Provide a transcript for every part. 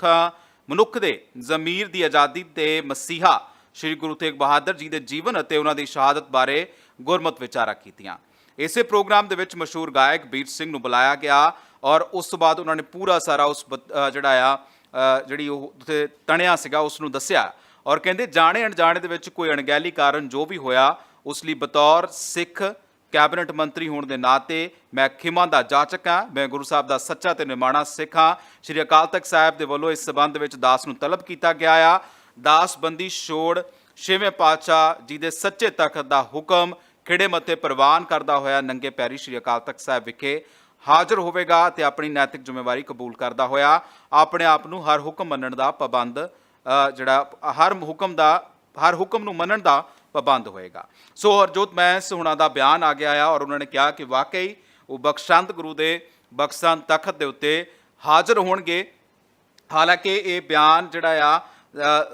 ਮਨੁੱਖਾਂ, ਮਨੁੱਖ ਦੇ ਜ਼ਮੀਰ ਦੀ ਆਜ਼ਾਦੀ ਤੇ ਮਸੀਹਾ ਸ੍ਰੀ ਗੁਰੂ ਤੇਗ ਬਹਾਦਰ ਜੀ ਦੇ ਜੀਵਨ ਅਤੇ ਉਹਨਾਂ ਦੀ ਸ਼ਹਾਦਤ ਬਾਰੇ ਗੁਰਮਤ ਵਿਚਾਰਾਂ ਕੀਤੀਆਂ। ਇਸੇ ਪ੍ਰੋਗਰਾਮ ਦੇ ਵਿੱਚ ਮਸ਼ਹੂਰ ਗਾਇਕ ਬੀਰ ਸਿੰਘ ਨੂੰ ਬੁਲਾਇਆ ਗਿਆ ਔਰ ਉਸ ਤੋਂ ਬਾਅਦ ਉਹਨਾਂ ਨੇ ਪੂਰਾ ਸਾਰਾ ਉਸ ਬ- ਜਿਹੜਾ ਆ ਜਿਹੜੀ ਉਹ ਉੱਥੇ ਤਣਿਆ ਸੀਗਾ ਉਸ ਨੂੰ ਦੱਸਿਆ ਔਰ ਕਹਿੰਦੇ ਜਾਣੇ ਅਣਜਾਣੇ ਦੇ ਵਿੱਚ ਕੋਈ ਅਣਗਹਿਲੀ ਕਾਰਨ ਜੋ ਵੀ ਹੋਇਆ, ਉਸ ਲਈ ਬਤੌਰ ਸਿੱਖ ਕੈਬਨਿਟ ਮੰਤਰੀ ਹੋਣ ਦੇ ਨਾਤੇ ਮੈਂ ਖਿਮਾ ਦਾ ਜਾਚਕ ਹਾਂ, ਮੈਂ ਗੁਰੂ ਸਾਹਿਬ ਦਾ ਸੱਚਾ ਤੇ ਨਿਮਾਣਾ ਸਿੱਖ ਹਾਂ। ਸ਼੍ਰੀ ਅਕਾਲ ਤਖਤ ਸਾਹਿਬ ਦੇ ਵੱਲੋਂ ਇਸ ਸਬੰਧ ਵਿੱਚ ਦਾਸ ਨੂੰ ਤਲਬ ਕੀਤਾ ਗਿਆ ਆ। ਦਾਸ ਬੰਦੀ ਛੋੜ ਛੇਵੇਂ ਪਾਤਸ਼ਾਹ ਜੀ ਦੇ ਸੱਚੇ ਤਖਤ ਦਾ ਹੁਕਮ ਖਿੜੇ ਮੱਥੇ ਪ੍ਰਵਾਨ ਕਰਦਾ ਹੋਇਆ ਨੰਗੇ ਪੈਰੀ ਸ਼੍ਰੀ ਅਕਾਲ ਤਖਤ ਸਾਹਿਬ ਵਿਖੇ ਹਾਜ਼ਰ ਹੋਵੇਗਾ ਤੇ ਆਪਣੀ ਨੈਤਿਕ ਜ਼ਿੰਮੇਵਾਰੀ ਕਬੂਲ ਕਰਦਾ ਹੋਇਆ। ਆਪਣੇ ਆਪ ਨੂੰ ਹਰ ਹੁਕਮ ਮੰਨਣ ਦਾ ਪਾਬੰਦ ਜਿਹੜਾ ਹਰ ਹੁਕਮ ਦਾ, ਹਰ ਹੁਕਮ ਨੂੰ ਮੰਨਣ ਦਾ ਪਾਬੰਦ ਹੋਏਗਾ। ਸੋ ਹਰਜੋਤ ਮੈਂਸ ਹੁਣਾਂ ਦਾ ਬਿਆਨ ਆ ਗਿਆ ਆ ਔਰ ਉਹਨਾਂ ਨੇ ਕਿਹਾ ਕਿ ਵਾਕਈ ਉਹ ਬਖਸ਼ੰਤ ਗੁਰੂ ਦੇ ਬਖਸ਼ੰਤ ਤਖਤ ਦੇ ਉੱਤੇ ਹਾਜ਼ਰ ਹੋਣਗੇ। ਹਾਲਾਂਕਿ ਇਹ ਬਿਆਨ ਜਿਹੜਾ ਆ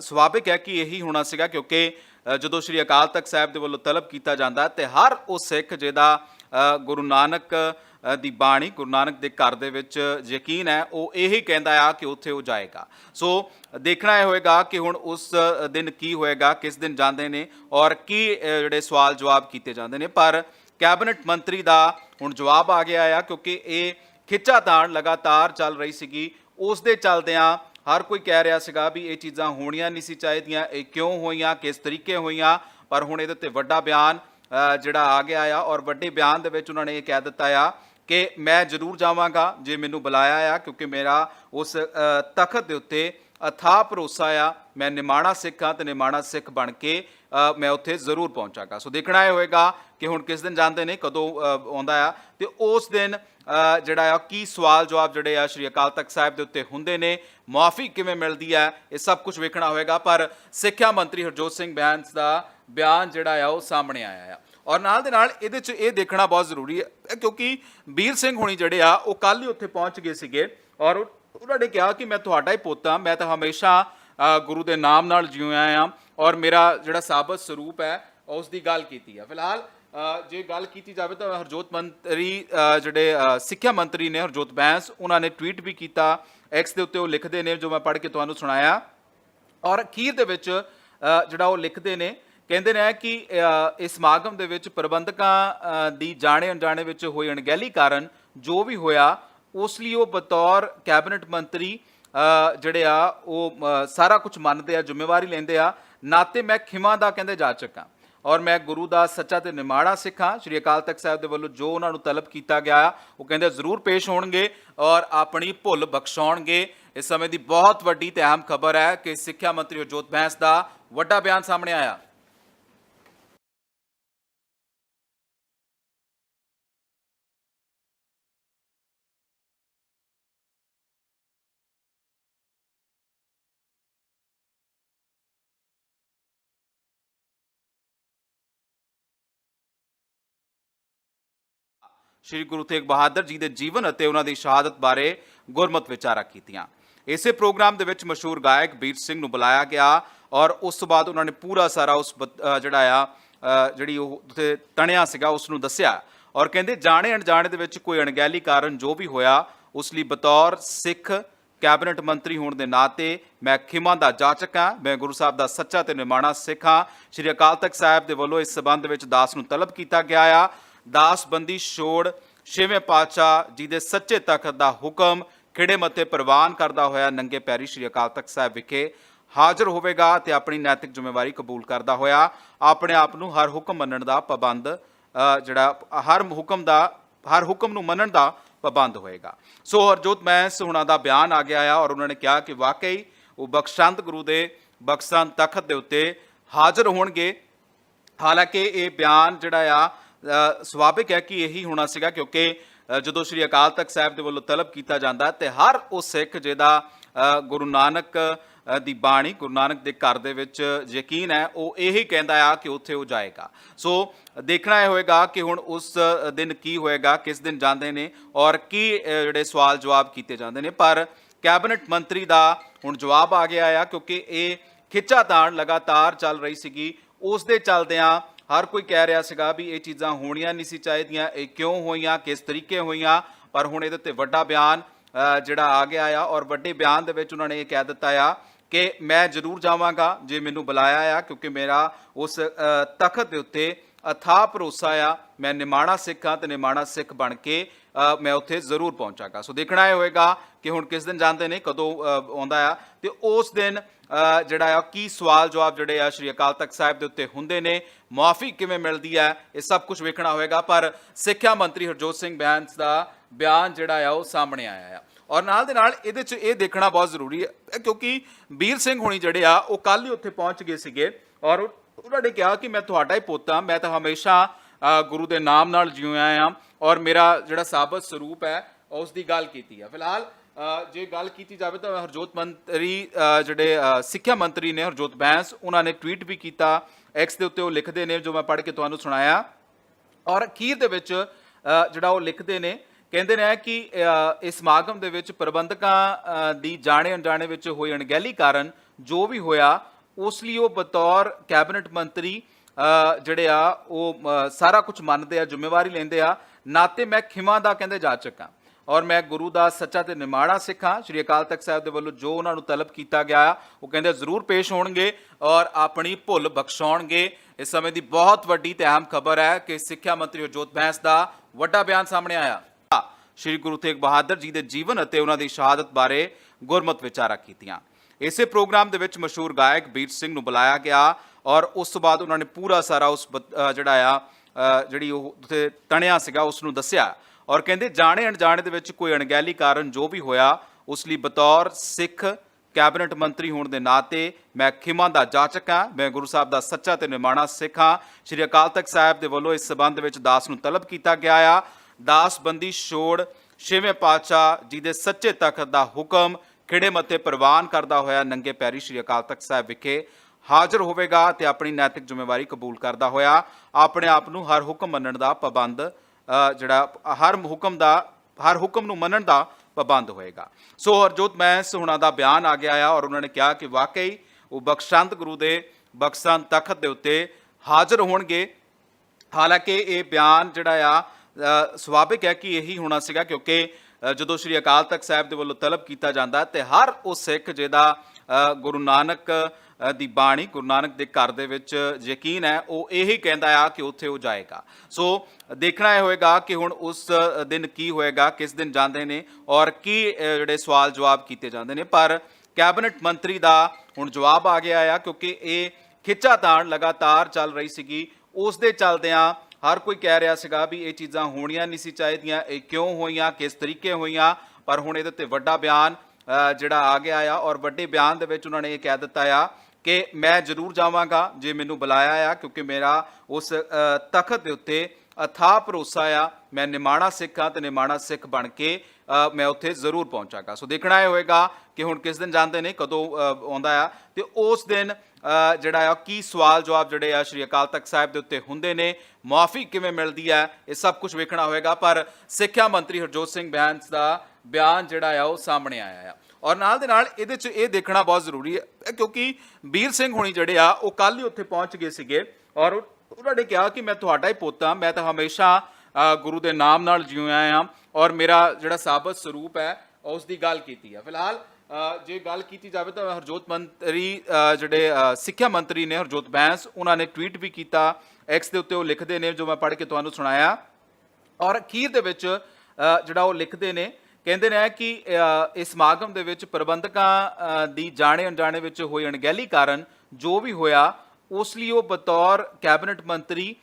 ਸੁਭਾਵਿਕ ਹੈ ਕਿ ਇਹੀ ਹੋਣਾ ਸੀਗਾ ਕਿਉਂਕਿ ਜਦੋਂ ਸ੍ਰੀ ਅਕਾਲ ਤਖਤ ਸਾਹਿਬ ਦੇ ਵੱਲੋਂ ਤਲਬ ਕੀਤਾ ਜਾਂਦਾ ਤੇ ਹਰ ਉਹ ਸਿੱਖ ਜਿਹਦਾ ਗੁਰੂ ਨਾਨਕ ਦੀ ਬਾਣੀ ਗੁਰੂ ਨਾਨਕ ਦੇ ਘਰ ਦੇ ਵਿੱਚ ਯਕੀਨ ਹੈ, ਉਹ ਇਹੀ ਕਹਿੰਦਾ ਆ ਕਿ ਉੱਥੇ ਉਹ ਜਾਏਗਾ। ਸੋ ਦੇਖਣਾ ਇਹ ਹੋਏਗਾ ਕਿ ਹੁਣ ਉਸ ਦਿਨ ਕੀ ਹੋਏਗਾ, ਕਿਸ ਦਿਨ ਜਾਂਦੇ ਨੇ ਔਰ ਕੀ ਜਿਹੜੇ ਸਵਾਲ ਜਵਾਬ ਕੀਤੇ ਜਾਂਦੇ ਨੇ। ਪਰ ਕੈਬਨਿਟ ਮੰਤਰੀ ਦਾ ਹੁਣ ਜਵਾਬ ਆ ਗਿਆ ਆ ਕਿਉਂਕਿ ਇਹ ਖਿੱਚਾਤਾਣ ਲਗਾਤਾਰ ਚੱਲ ਰਹੀ ਸੀਗੀ। ਉਸ ਦੇ ਚੱਲਦਿਆਂ ਹਰ ਕੋਈ ਕਹਿ ਰਿਹਾ ਸੀਗਾ ਵੀ ਇਹ ਚੀਜ਼ਾਂ ਹੋਣੀਆਂ ਨਹੀਂ ਸੀ ਚਾਹੀਦੀਆਂ, ਇਹ ਕਿਉਂ ਹੋਈਆਂ, ਕਿਸ ਤਰੀਕੇ ਹੋਈਆਂ, ਪਰ ਹੁਣ ਇਹਦੇ ਉੱਤੇ ਵੱਡਾ ਬਿਆਨ ਜਿਹੜਾ ਆ ਗਿਆ ਆ ਔਰ ਵੱਡੇ ਬਿਆਨ ਦੇ ਵਿੱਚ ਉਹਨਾਂ ਨੇ ਇਹ ਕਹਿ ਦਿੱਤਾ ਆ ਕਿ ਮੈਂ ਜ਼ਰੂਰ ਜਾਵਾਂਗਾ ਜੇ ਮੈਨੂੰ ਬੁਲਾਇਆ ਆ, ਕਿਉਂਕਿ ਮੇਰਾ ਉਸ ਤਖਤ ਦੇ ਉੱਤੇ ਅਥਾਹ ਭਰੋਸਾ ਆ। ਮੈਂ ਨਿਮਾਣਾ ਸਿੱਖ ਹਾਂ ਤੇ ਨਿਮਾਣਾ ਸਿੱਖ ਬਣ ਕੇ ਮੈਂ ਉੱਥੇ ਜ਼ਰੂਰ ਪਹੁੰਚਾਂਗਾ। ਸੋ ਦੇਖਣਾ ਇਹ ਹੋਏਗਾ ਕਿ ਹੁਣ ਕਿਸ ਦਿਨ ਜਾਂਦੇ ਨੇ, ਕਦੋਂ ਆਉਂਦਾ ਆ। ਤੇ ਉਸ ਦਿਨ ਜਿਹੜਾ ਆ, ਕੀ ਸਵਾਲ ਜਵਾਬ ਜਿਹੜੇ ਆ ਸ਼੍ਰੀ ਅਕਾਲ ਤਖਤ ਸਾਹਿਬ ਦੇ ਉੱਤੇ ਹੁੰਦੇ ਨੇ ਮਾਫੀ ਕਿਵੇਂ ਮਿਲਦੀ ਹੈ ਇਹ ਸਭ ਕੁਝ ਵੇਖਣਾ ਹੋਏਗਾ। ਪਰ ਸਿੱਖਿਆ ਮੰਤਰੀ ਹਰਜੋਤ ਸਿੰਘ ਬੈਂਸ ਦਾ ਬਿਆਨ ਜਿਹੜਾ ਆ, ਉਹ ਸਾਹਮਣੇ ਆਇਆ ਆ। ਔਰ ਨਾਲ ਦੇ ਨਾਲ ਇਹਦੇ ਚ ਇਹ ਦੇਖਣਾ ਬਹੁਤ ਜ਼ਰੂਰੀ ਹੈ, ਕਿਉਂਕਿ ਵੀਰ ਸਿੰਘ ਹੋਣੀ ਜਿਹੜੇ ਆ, ਉਹ ਕੱਲ ਹੀ ਉੱਥੇ ਪਹੁੰਚ ਗਏ ਸੀਗੇ ਔਰ ਉਹਨਾਂ ਨੇ ਕਿਹਾ ਕਿ ਮੈਂ ਤੁਹਾਡਾ ਹੀ ਪੁੱਤ ਹਾਂ ਮੈਂ ਤਾਂ ਹਮੇਸ਼ਾ ਗੁਰੂ ਦੇ ਨਾਮ ਨਾਲ ਜਿਉਇਆ ਆ ਔਰ ਮੇਰਾ ਜਿਹੜਾ ਸਾਬਤ ਸਰੂਪ ਹੈ, ਉਸ ਦੀ ਗੱਲ ਕੀਤੀ ਹੈ ਫਿਲਹਾਲ ਜੇ ਗੱਲ ਕੀਤੀ ਜਾਵੇ ਤਾਂ ਹਰਜੋਤ ਮੰਤਰੀ ਜਿਹੜੇ ਸਿੱਖਿਆ ਮੰਤਰੀ ਨੇ ਹਰਜੋਤ ਬੈਂਸ, ਉਹਨਾਂ ਨੇ ਟਵੀਟ ਵੀ ਕੀਤਾ ਐਕਸ ਦੇ ਉੱਤੇ ਉਹ ਲਿਖਦੇ ਨੇ ਜੋ ਮੈਂ ਪੜ੍ਹ ਕੇ ਤੁਹਾਨੂੰ ਸੁਣਾਇਆ। ਔਰ ਅਖੀਰ ਦੇ ਵਿੱਚ ਜਿਹੜਾ ਉਹ ਲਿਖਦੇ ਨੇ ਕਹਿੰਦੇ ਨੇ ਕਿ ਇਸ ਸਮਾਗਮ ਦੇ ਵਿੱਚ ਪ੍ਰਬੰਧਕਾਂ ਦੀ ਜਾਣੇ ਅਣਜਾਣੇ ਵਿੱਚ ਹੋਈ ਅਣਗਹਿਲੀ ਕਾਰਨ ਜੋ ਵੀ ਹੋਇਆ, ਉਸ ਲਈ ਉਹ ਬਤੌਰ ਕੈਬਨਿਟ ਮੰਤਰੀ ਜਿਹੜੇ ਆ, ਉਹ ਸਾਰਾ ਕੁਝ ਮੰਨਦੇ ਆ, ਜ਼ਿੰਮੇਵਾਰੀ ਲੈਂਦੇ ਆ। ਨਾਤੇ ਮੈਂ ਖਿਮਾ ਦਾ ਕਹਿੰਦੇ ਜਾ ਹਾਂ ਔਰ ਮੈਂ ਗੁਰੂ ਦਾ ਸੱਚਾ ਤੇ ਨਿਮਾੜਾ ਸਿੱਖਾਂ। ਸ਼੍ਰੀ ਅਕਾਲ ਤਖਤ ਸਾਹਿਬ ਦੇ ਵੱਲੋਂ ਜੋ ਉਹਨਾਂ ਨੂੰ ਤਲਬ ਕੀਤਾ ਗਿਆ, ਉਹ ਕਹਿੰਦੇ ਜ਼ਰੂਰ ਪੇਸ਼ ਹੋਣਗੇ ਔਰ ਆਪਣੀ ਭੁੱਲ ਬਖਸ਼ਾਉਣਗੇ। ਇਸ ਸਮੇਂ ਦੀ ਬਹੁਤ ਵੱਡੀ ਤੇ ਅਹਿਮ ਖਬਰ ਹੈ ਕਿ ਸਿੱਖਿਆ ਮੰਤਰੀ ਹਰਜੋਤ ਬੈਂਸ ਦਾ ਵੱਡਾ ਬਿਆਨ ਸਾਹਮਣੇ ਆਇਆ। ਸ਼੍ਰੀ ਗੁਰੂ ਤੇਗ ਬਹਾਦਰ ਜੀ ਦੇ ਜੀਵਨ ਅਤੇ ਉਹਨਾਂ ਦੀ ਸ਼ਹਾਦਤ ਬਾਰੇ ਗੁਰਮਤ ਵਿਚਾਰਾਂ ਕੀਤੀਆਂ। ਇਸੇ ਪ੍ਰੋਗਰਾਮ ਦੇ ਵਿੱਚ ਮਸ਼ਹੂਰ ਗਾਇਕ ਵੀਰ ਸਿੰਘ ਨੂੰ ਬੁਲਾਇਆ ਗਿਆ ਔਰ ਉਸ ਤੋਂ ਬਾਅਦ ਉਹਨਾਂ ਨੇ ਪੂਰਾ ਸਾਰਾ ਉਸ ਬ- ਜਿਹੜਾ ਆ ਜਿਹੜੀ ਉਹ ਉੱਥੇ ਤਣਿਆ ਸੀਗਾ, ਉਸ ਨੂੰ ਦੱਸਿਆ ਔਰ ਕਹਿੰਦੇ ਜਾਣੇ ਅਣਜਾਣੇ ਦੇ ਵਿੱਚ ਕੋਈ ਅਣਗਹਿਲੀ ਕਾਰਨ ਜੋ ਵੀ ਹੋਇਆ, ਉਸ ਲਈ ਬਤੌਰ ਸਿੱਖ ਕੈਬਨਿਟ ਮੰਤਰੀ ਹੋਣ ਦੇ ਨਾਤੇ ਮੈਂ ਖਿਮਾ ਦਾ ਜਾਚਕ ਹਾਂ, ਮੈਂ ਗੁਰੂ ਸਾਹਿਬ ਦਾ ਸੱਚਾ ਤੇ ਨਿਮਾਣਾ ਸਿੱਖ ਹਾਂ। ਸ਼੍ਰੀ ਅਕਾਲ ਤਖਤ ਸਾਹਿਬ ਦੇ ਵੱਲੋਂ ਇਸ ਸਬੰਧ ਵਿੱਚ ਦਾਸ ਨੂੰ ਤਲਬ ਕੀਤਾ ਗਿਆ ਆ ਦਾਸਬੰਦੀ ਛੋੜ ਛੇਵੇਂ ਪਾਤਸ਼ਾਹ ਜੀ ਦੇ ਸੱਚੇ ਤਖਤ ਦਾ ਹੁਕਮ ਖਿੜੇ ਮੱਥੇ ਪ੍ਰਵਾਨ ਕਰਦਾ ਹੋਇਆ ਨੰਗੇ ਪੈਰੀ ਸ਼੍ਰੀ ਅਕਾਲ ਤਖਤ ਸਾਹਿਬ ਵਿਖੇ ਹਾਜ਼ਰ ਹੋਵੇਗਾ ਤੇ ਆਪਣੀ ਨੈਤਿਕ ਜ਼ਿੰਮੇਵਾਰੀ ਕਬੂਲ ਕਰਦਾ ਹੋਇਆ। ਆਪਣੇ ਆਪ ਨੂੰ ਹਰ ਹੁਕਮ ਮੰਨਣ ਦਾ ਪਾਬੰਦ ਜਿਹੜਾ ਹਰ ਹੁਕਮ ਦਾ, ਹਰ ਹੁਕਮ ਨੂੰ ਮੰਨਣ ਦਾ ਪਾਬੰਦ ਹੋਏਗਾ। ਸੋ ਹਰਜੋਤ ਮੈਂਸ ਹੁਣਾਂ ਦਾ ਬਿਆਨ ਆ ਗਿਆ ਆ ਔਰ ਉਹਨਾਂ ਨੇ ਕਿਹਾ ਕਿ ਵਾਕਈ ਉਹ ਬਖਸ਼ੰਤ ਗੁਰੂ ਦੇ, ਬਖਸ਼ੰਤ ਤਖਤ ਦੇ ਉੱਤੇ ਹਾਜ਼ਰ ਹੋਣਗੇ। ਹਾਲਾਂਕਿ ਇਹ ਬਿਆਨ ਜਿਹੜਾ ਆ ਸੁਭਾਵਿਕ ਹੈ ਕਿ ਇਹੀ ਹੋਣਾ ਸੀਗਾ ਕਿਉਂਕਿ ਜਦੋਂ ਸ੍ਰੀ ਅਕਾਲ ਤਖਤ ਸਾਹਿਬ ਦੇ ਵੱਲੋਂ ਤਲਬ ਕੀਤਾ ਜਾਂਦਾ ਤੇ ਹਰ ਉਹ ਸਿੱਖ ਜਿਹਦਾ ਗੁਰੂ ਨਾਨਕ ਦੀ ਬਾਣੀ, ਗੁਰੂ ਨਾਨਕ ਦੇ ਘਰ ਦੇ ਵਿੱਚ ਯਕੀਨ ਹੈ, ਉਹ ਇਹੀ ਕਹਿੰਦਾ ਆ ਕਿ ਉੱਥੇ ਉਹ ਜਾਏਗਾ। ਸੋ, ਦੇਖਣਾ ਇਹ ਹੋਏਗਾ ਕਿ ਹੁਣ ਉਸ ਦਿਨ ਕੀ ਹੋਏਗਾ, ਕਿਸ ਦਿਨ ਜਾਂਦੇ ਨੇ ਔਰ ਕੀ ਜਿਹੜੇ ਸਵਾਲ ਜਵਾਬ ਕੀਤੇ ਜਾਂਦੇ ਨੇ। ਪਰ ਕੈਬਨਿਟ ਮੰਤਰੀ ਦਾ ਹੁਣ ਜਵਾਬ ਆ ਗਿਆ ਆ ਕਿਉਂਕਿ ਇਹ ਖਿੱਚਾਤਾਣ ਲਗਾਤਾਰ ਚੱਲ ਰਹੀ ਸੀਗੀ। ਉਸ ਦੇ ਚੱਲਦਿਆਂ ਹਰ ਕੋਈ ਕਹਿ ਰਿਹਾ ਸੀਗਾ ਵੀ ਇਹ ਚੀਜ਼ਾਂ ਹੋਣੀਆਂ ਨਹੀਂ ਸੀ ਚਾਹੀਦੀਆਂ, ਇਹ ਕਿਉਂ ਹੋਈਆਂ, ਕਿਸ ਤਰੀਕੇ ਹੋਈਆਂ, ਪਰ ਹੁਣ ਇਹਦੇ ਉੱਤੇ ਵੱਡਾ ਬਿਆਨ ਜਿਹੜਾ ਆ ਗਿਆ ਆ ਔਰ ਵੱਡੇ ਬਿਆਨ ਦੇ ਵਿੱਚ ਉਹਨਾਂ ਨੇ ਇਹ ਕਹਿ ਦਿੱਤਾ ਆ ਕਿ ਮੈਂ ਜ਼ਰੂਰ ਜਾਵਾਂਗਾ ਜੇ ਮੈਨੂੰ ਬੁਲਾਇਆ ਆ, ਕਿਉਂਕਿ ਮੇਰਾ ਉਸ ਤਖਤ ਦੇ ਉੱਤੇ ਅਥਾਹ ਭਰੋਸਾ ਆ, ਮੈਂ ਨਿਮਾਣਾ ਸਿੱਖ ਹਾਂ ਤੇ ਨਿਮਾਣਾ ਸਿੱਖ ਬਣ ਕੇ ਮੈਂ ਉੱਥੇ ਜ਼ਰੂਰ ਪਹੁੰਚਾਂਗਾ। ਸੋ ਦੇਖਣਾ ਇਹ ਹੋਏਗਾ ਕਿ ਹੁਣ ਕਿਸ ਦਿਨ ਜਾਂਦੇ ਨੇ, ਕਦੋਂ ਆਉਂਦਾ ਆ ਤੇ ਉਸ ਦਿਨ ਜਿਹੜਾ ਆ, ਕੀ ਸਵਾਲ ਜਵਾਬ ਜਿਹੜੇ ਆ ਸ਼੍ਰੀ ਅਕਾਲ ਤਖਤ ਸਾਹਿਬ ਦੇ ਉੱਤੇ ਹੁੰਦੇ ਨੇ? ਮੁਆਫੀ ਕਿਵੇਂ ਮਿਲਦੀ ਹੈ? ਇਹ ਸਭ ਕੁਝ ਵੇਖਣਾ ਹੋਏਗਾ ਪਰ ਸਿੱਖਿਆ ਮੰਤਰੀ ਹਰਜੋਤ ਸਿੰਘ ਬੈਂਸ ਦਾ ਬਿਆਨ ਜਿਹੜਾ ਆ, ਉਹ ਸਾਹਮਣੇ ਆਇਆ ਆ। ਔਰ ਨਾਲ ਦੇ ਨਾਲ ਇਹਦੇ ਚ ਇਹ ਦੇਖਣਾ ਬਹੁਤ ਜ਼ਰੂਰੀ ਹੈ, ਕਿਉਂਕਿ ਵੀਰ ਸਿੰਘ ਹੋਣੀ ਜਿਹੜੇ ਆ, ਉਹ ਕੱਲ ਹੀ ਉੱਥੇ ਪਹੁੰਚ ਗਏ ਸੀਗੇ। ਔਰ ਉਹਨਾਂ ਨੇ ਕਿਹਾ ਕਿ ਮੈਂ ਤੁਹਾਡਾ ਹੀ ਪੁੱਤ ਹਾਂ ਮੈਂ ਤਾਂ ਹਮੇਸ਼ਾ ਗੁਰੂ ਦੇ ਨਾਮ ਨਾਲ ਜਿਉਂ ਆ ਔਰ ਮੇਰਾ ਜਿਹੜਾ ਸਾਬਤ ਸਰੂਪ ਹੈ, ਉਸ ਦੀ ਗੱਲ ਕੀਤੀ ਹੈ ਫਿਲਹਾਲ ਜੇ ਗੱਲ ਕੀਤੀ ਜਾਵੇ ਤਾਂ ਹਰਜੋਤ ਮੰਤਰੀ ਜਿਹੜੇ ਸਿੱਖਿਆ ਮੰਤਰੀ ਨੇ ਹਰਜੋਤ ਬੈਂਸ ਉਹਨਾਂ ਨੇ ਟਵੀਟ ਵੀ ਕੀਤਾ। ਐਕਸ ਦੇ ਉੱਤੇ ਉਹ ਲਿਖਦੇ ਨੇ ਜੋ ਮੈਂ ਪੜ੍ਹ ਕੇ ਤੁਹਾਨੂੰ ਸੁਣਾਇਆ। ਔਰ ਅਖੀਰ ਦੇ ਵਿੱਚ ਜਿਹੜਾ ਉਹ ਲਿਖਦੇ ਨੇ ਕਹਿੰਦੇ ਨੇ ਕਿ ਅ, ਇਸ ਸਮਾਗਮ ਦੇ ਵਿੱਚ ਪ੍ਰਬੰਧਕਾਂ ਦੀ ਜਾਣੇ ਅਣਜਾਣੇ ਵਿੱਚ ਹੋਈ ਅਣਗਹਿਲੀ ਕਾਰਨ ਜੋ ਵੀ ਹੋਇਆ ਉਸ ਲਈ ਉਹ ਬਤੌਰ ਕੈਬਨਿਟ ਮੰਤਰੀ ਜਿਹੜੇ ਆ ਉਹ ਸਾਰਾ ਕੁਝ ਮੰਨਦੇ ਆ ਜ਼ਿੰਮੇਵਾਰੀ ਲੈਂਦੇ ਆ। ਨਾਤੇ ਮੈਂ ਖਿਮਾ ਦਾ ਕਹਿੰਦੇ ਜਾ ਚੱਕਾਂ। ਔਰ ਮੈਂ ਗੁਰੂ ਦਾ ਸੱਚਾ ਤੇ ਨਿਮਾਣਾ ਸਿੱਖਾਂ, ਸ਼੍ਰੀ ਅਕਾਲ ਤਖਤ ਸਾਹਿਬ ਦੇ ਵੱਲੋਂ ਜੋ ਉਹਨਾਂ ਨੂੰ ਤਲਬ ਕੀਤਾ ਗਿਆ ਆ, ਉਹ ਕਹਿੰਦੇ ਜ਼ਰੂਰ ਪੇਸ਼ ਹੋਣਗੇ ਔਰ ਆਪਣੀ ਭੁੱਲ ਬਖਸ਼ਾਉਣਗੇ। ਇਸ ਸਮੇਂ ਦੀ ਬਹੁਤ ਵੱਡੀ ਤੇ ਅਹਿਮ ਖਬਰ ਹੈ ਕਿ ਸਿੱਖਿਆ ਮੰਤਰੀ ਹਰਜੋਤ ਬੈਂਸ ਦਾ ਵੱਡਾ ਬਿਆਨ ਸਾਹਮਣੇ ਆਇਆ। ਸ਼੍ਰੀ ਗੁਰੂ ਤੇਗ ਬਹਾਦਰ ਜੀ ਦੇ ਜੀਵਨ ਅਤੇ ਉਹਨਾਂ ਦੀ ਸ਼ਹਾਦਤ ਬਾਰੇ ਗੁਰਮਤ ਵਿਚਾਰਾ ਕੀਤੀਆਂ। ਇਸੇ ਪ੍ਰੋਗਰਾਮ ਦੇ ਵਿੱਚ ਮਸ਼ਹੂਰ ਗਾਇਕ ਬੀਰ ਸਿੰਘ ਨੂੰ ਬੁਲਾਇਆ ਗਿਆ ਔਰ ਉਸ ਤੋਂ ਬਾਅਦ ਉਹਨਾਂ ਨੇ ਪੂਰਾ ਸਾਰਾ ਉਸ ਬ- ਜਿਹੜਾ ਆ ਜਿਹੜੀ ਉਹ ਉੱਥੇ ਤਣਿਆ ਸੀਗਾ, ਉਸ ਨੂੰ ਦੱਸਿਆ। ਔਰ ਕਹਿੰਦੇ ਜਾਣੇ ਅਣਜਾਣੇ ਦੇ ਵਿੱਚ ਕੋਈ ਅਣਗਹਿਲੀ ਕਾਰਨ ਜੋ ਵੀ ਹੋਇਆ, ਉਸ ਲਈ ਬਤੌਰ ਸਿੱਖ ਕੈਬਨਿਟ ਮੰਤਰੀ ਹੋਣ ਦੇ ਨਾਤੇ ਮੈਂ ਖਿਮਾ ਦਾ ਜਾਚਕ ਹਾਂ, ਮੈਂ ਗੁਰੂ ਸਾਹਿਬ ਦਾ ਸੱਚਾ ਤੇ ਨਿਮਾਣਾ ਸਿੱਖ ਹਾਂ। ਸ਼੍ਰੀ ਅਕਾਲ ਤਖਤ ਸਾਹਿਬ ਦੇ ਵੱਲੋਂ ਇਸ ਸਬੰਧ ਵਿੱਚ ਦਾਸ ਨੂੰ ਤਲਬ ਕੀਤਾ ਗਿਆ ਆ। ਦਾਸ ਬੰਦੀ ਛੋੜ ਛੇਵੇਂ ਪਾਤਸ਼ਾਹ ਜੀ ਦੇ ਸੱਚੇ ਤਖਤ ਦਾ ਹੁਕਮ ਖਿੜੇ ਮੱਥੇ ਪ੍ਰਵਾਨ ਕਰਦਾ ਹੋਇਆ ਨੰਗੇ ਪੈਰੀ ਸ਼੍ਰੀ ਅਕਾਲ ਤਖਤ ਸਾਹਿਬ ਵਿਖੇ ਹਾਜ਼ਰ ਹੋਵੇਗਾ ਤੇ ਆਪਣੀ ਨੈਤਿਕ ਜ਼ਿੰਮੇਵਾਰੀ ਕਬੂਲ ਕਰਦਾ ਹੋਇਆ, ਆਪਣੇ ਆਪ ਨੂੰ ਹਰ ਹੁਕਮ ਮੰਨਣ ਦਾ ਪਾਬੰਦ ਜਿਹੜਾ ਹਰ ਹੁਕਮ ਦਾ, ਹਰ ਹੁਕਮ ਨੂੰ ਮੰਨਣ ਦਾ ਪਾਬੰਦ ਹੋਏਗਾ। ਸੋ ਹਰਜੋਤ ਮੈਂਸ ਹੁਣਾਂ ਦਾ ਬਿਆਨ ਆ ਗਿਆ ਆ ਔਰ ਉਹਨਾਂ ਨੇ ਕਿਹਾ ਕਿ ਵਾਕਈ ਉਹ ਬਖਸ਼ੰਤ ਗੁਰੂ ਦੇ ਬਖਸ਼ੰਤ ਤਖਤ ਦੇ ਉੱਤੇ ਹਾਜ਼ਰ ਹੋਣਗੇ। ਹਾਲਾਂਕਿ ਇਹ ਬਿਆਨ ਜਿਹੜਾ ਆ ਸੁਭਾਵਿਕ ਹੈ ਕਿ ਇਹੀ ਹੋਣਾ ਸੀਗਾ ਕਿਉਂਕਿ ਜਦੋਂ ਸ੍ਰੀ ਅਕਾਲ ਤਖਤ ਸਾਹਿਬ ਦੇ ਵੱਲੋਂ ਤਲਬ ਕੀਤਾ ਜਾਂਦਾ ਹੈ ਤੇ ਹਰ ਉਹ ਸਿੱਖ ਜਿਹਦਾ ਗੁਰੂ ਨਾਨਕ ਦੀ ਬਾਣੀ ਗੁਰੂ ਨਾਨਕ ਦੇ ਘਰ ਦੇ ਵਿੱਚ ਯਕੀਨ ਹੈ, ਉਹ ਇਹੀ ਕਹਿੰਦਾ ਆ ਕਿ ਉੱਥੇ ਉਹ ਜਾਏਗਾ। ਸੋ ਦੇਖਣਾ ਇਹ ਹੋਏਗਾ ਕਿ ਹੁਣ ਉਸ ਦਿਨ ਕੀ ਹੋਏਗਾ, ਕਿਸ ਦਿਨ ਜਾਂਦੇ ਨੇ ਔਰ ਕੀ ਜਿਹੜੇ ਸਵਾਲ ਜਵਾਬ ਕੀਤੇ ਜਾਂਦੇ ਨੇ। ਪਰ ਕੈਬਨਿਟ ਮੰਤਰੀ ਦਾ ਹੁਣ ਜਵਾਬ ਆ ਗਿਆ ਆ, ਕਿਉਂਕਿ ਇਹ ਖਿੱਚਾਤਾਣ ਲਗਾਤਾਰ ਚੱਲ ਰਹੀ ਸੀਗੀ। ਉਸ ਦੇ ਚੱਲਦਿਆਂ ਹਰ ਕੋਈ ਕਹਿ ਰਿਹਾ ਸੀਗਾ ਵੀ ਇਹ ਚੀਜ਼ਾਂ ਹੋਣੀਆਂ ਨਹੀਂ ਸੀ ਚਾਹੀਦੀਆਂ, ਇਹ ਕਿਉਂ ਹੋਈਆਂ, ਕਿਸ ਤਰੀਕੇ ਹੋਈਆਂ। ਪਰ ਹੁਣ ਇਹਦੇ ਤੇ ਵੱਡਾ ਬਿਆਨ ਜਿਹੜਾ ਆ ਗਿਆ ਆ ਔਰ ਵੱਡੇ ਬਿਆਨ ਦੇ ਵਿੱਚ ਉਹਨਾਂ ਨੇ ਇਹ ਕਹਿ ਦਿੱਤਾ ਆ ਕਿ ਮੈਂ ਜ਼ਰੂਰ ਜਾਵਾਂਗਾ ਜੇ ਮੈਨੂੰ ਬੁਲਾਇਆ ਆ, ਕਿਉਂਕਿ ਮੇਰਾ ਉਸ ਤਖਤ ਦੇ ਉੱਤੇ ਅਥਾਹ ਭਰੋਸਾ ਆ। ਮੈਂ ਨਿਮਾਣਾ ਸਿੱਖ ਹਾਂ ਤੇ ਨਿਮਾਣਾ ਸਿੱਖ ਬਣ ਕੇ ਮੈਂ ਉੱਥੇ ਜ਼ਰੂਰ ਪਹੁੰਚਾਂਗਾ। ਸੋ ਦੇਖਣਾ ਇਹ ਹੋਏਗਾ ਕਿ ਹੁਣ ਕਿਸ ਦਿਨ ਜਾਂਦੇ ਨੇ, ਕਦੋਂ ਆਉਂਦਾ ਆ। ਤੇ ਉਸ ਦਿਨ ਜਿਹੜਾ ਆ, ਕੀ ਸਵਾਲ ਜਵਾਬ ਜਿਹੜੇ ਆ ਸ਼੍ਰੀ ਅਕਾਲ ਤਖਤ ਸਾਹਿਬ ਦੇ ਉੱਤੇ ਹੁੰਦੇ ਨੇ, ਮੁਆਫੀ ਕਿਵੇਂ ਮਿਲਦੀ ਹੈ ਇਹ ਸਭ ਕੁਝ ਵੇਖਣਾ ਹੋਏਗਾ। ਪਰ ਸਿੱਖਿਆ ਮੰਤਰੀ ਹਰਜੋਤ ਸਿੰਘ ਬੈਂਸ ਦਾ ਬਿਆਨ ਜਿਹੜਾ ਆ, ਉਹ ਸਾਹਮਣੇ ਆਇਆ ਆ। ਔਰ ਨਾਲ ਦੇ ਨਾਲ ਇਹਦੇ ਚ ਇਹ ਦੇਖਣਾ ਬਹੁਤ ਜ਼ਰੂਰੀ ਹੈ ਕਿਉਂਕਿ ਵੀਰ ਸਿੰਘ ਹੋਣੀ ਜਿਹੜੇ ਆ, ਉਹ ਕੱਲ ਹੀ ਉੱਥੇ ਪਹੁੰਚ ਗਏ ਸੀਗੇ ਔਰ ਉਹਨਾਂ ਨੇ ਕਿਹਾ ਕਿ ਮੈਂ ਤੁਹਾਡਾ ਹੀ ਪੁੱਤ ਹਾਂ, ਮੈਂ ਤਾਂ ਹਮੇਸ਼ਾ ਗੁਰੂ ਦੇ ਨਾਮ ਨਾਲ ਜਿਉਇਆ ਆ ਔਰ ਮੇਰਾ ਜਿਹੜਾ ਸਾਬਤ ਸਰੂਪ ਹੈ, ਉਸ ਦੀ ਗੱਲ ਕੀਤੀ ਹੈ। ਫਿਲਹਾਲ ਜੇ ਗੱਲ ਕੀਤੀ ਜਾਵੇ ਤਾਂ ਹਰਜੋਤ ਮੰਤਰੀ ਜਿਹੜੇ ਸਿੱਖਿਆ ਮੰਤਰੀ ਨੇ ਹਰਜੋਤ ਬੈਂਸ, ਉਹਨਾਂ ਨੇ ਟਵੀਟ ਵੀ ਕੀਤਾ ਐਕਸ ਦੇ ਉੱਤੇ ਉਹ ਲਿਖਦੇ ਨੇ ਜੋ ਮੈਂ ਪੜ੍ਹ ਕੇ ਤੁਹਾਨੂੰ ਸੁਣਾਇਆ। ਔਰ ਅਖੀਰ ਦੇ ਵਿੱਚ ਜਿਹੜਾ ਉਹ ਲਿਖਦੇ ਨੇ ਕਹਿੰਦੇ ਨੇ ਕਿ ਇਸ ਸਮਾਗਮ ਦੇ ਵਿੱਚ ਪ੍ਰਬੰਧਕਾਂ ਦੀ ਜਾਣੇ ਅਣਜਾਣੇ ਵਿੱਚ ਹੋਈ ਅਣਗਹਿਲੀ ਕਾਰਨ ਜੋ ਵੀ ਹੋਇਆ, ਉਸ ਲਈ ਉਹ ਬਤੌਰ ਕੈਬਨਿਟ ਮੰਤਰੀ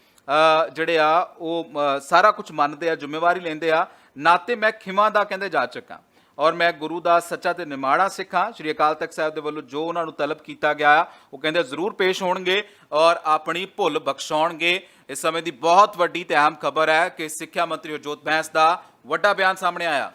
ਜਿਹੜੇ ਆ, ਉਹ ਸਾਰਾ ਕੁਝ ਮੰਨਦੇ ਆ, ਜ਼ਿੰਮੇਵਾਰੀ ਲੈਂਦੇ ਆ। ਨਾਤੇ ਮੈਂ ਖਿਮਾ ਦਾ ਕਹਿੰਦੇ ਜਾ ਚੱਕਾਂ ਔਰ ਮੈਂ ਗੁਰੂ ਦਾ ਸੱਚਾ ਤੇ ਨਿਮਾਣਾ ਸਿੱਖਾਂ ਸ਼੍ਰੀ ਅਕਾਲ ਤਖਤ ਸਾਹਿਬ ਦੇ ਵੱਲੋਂ ਜੋ ਉਹਨਾਂ ਨੂੰ ਤਲਬ ਕੀਤਾ ਗਿਆ ਉਹ ਕਹਿੰਦੇ ਜ਼ਰੂਰ ਪੇਸ਼ ਹੋਣਗੇ ਔਰ ਆਪਣੀ ਭੁੱਲ ਬਖਸ਼ਾਉਣਗੇ। ਇਸ ਸਮੇਂ ਦੀ ਬਹੁਤ ਵੱਡੀ ਤੇ ਅਹਿਮ ਖਬਰ ਹੈ ਕਿ ਸਿੱਖਿਆ ਮੰਤਰੀ ਹਰਜੋਤ ਬੈਂਸ ਦਾ ਵੱਡਾ ਬਿਆਨ ਸਾਹਮਣੇ ਆਇਆ।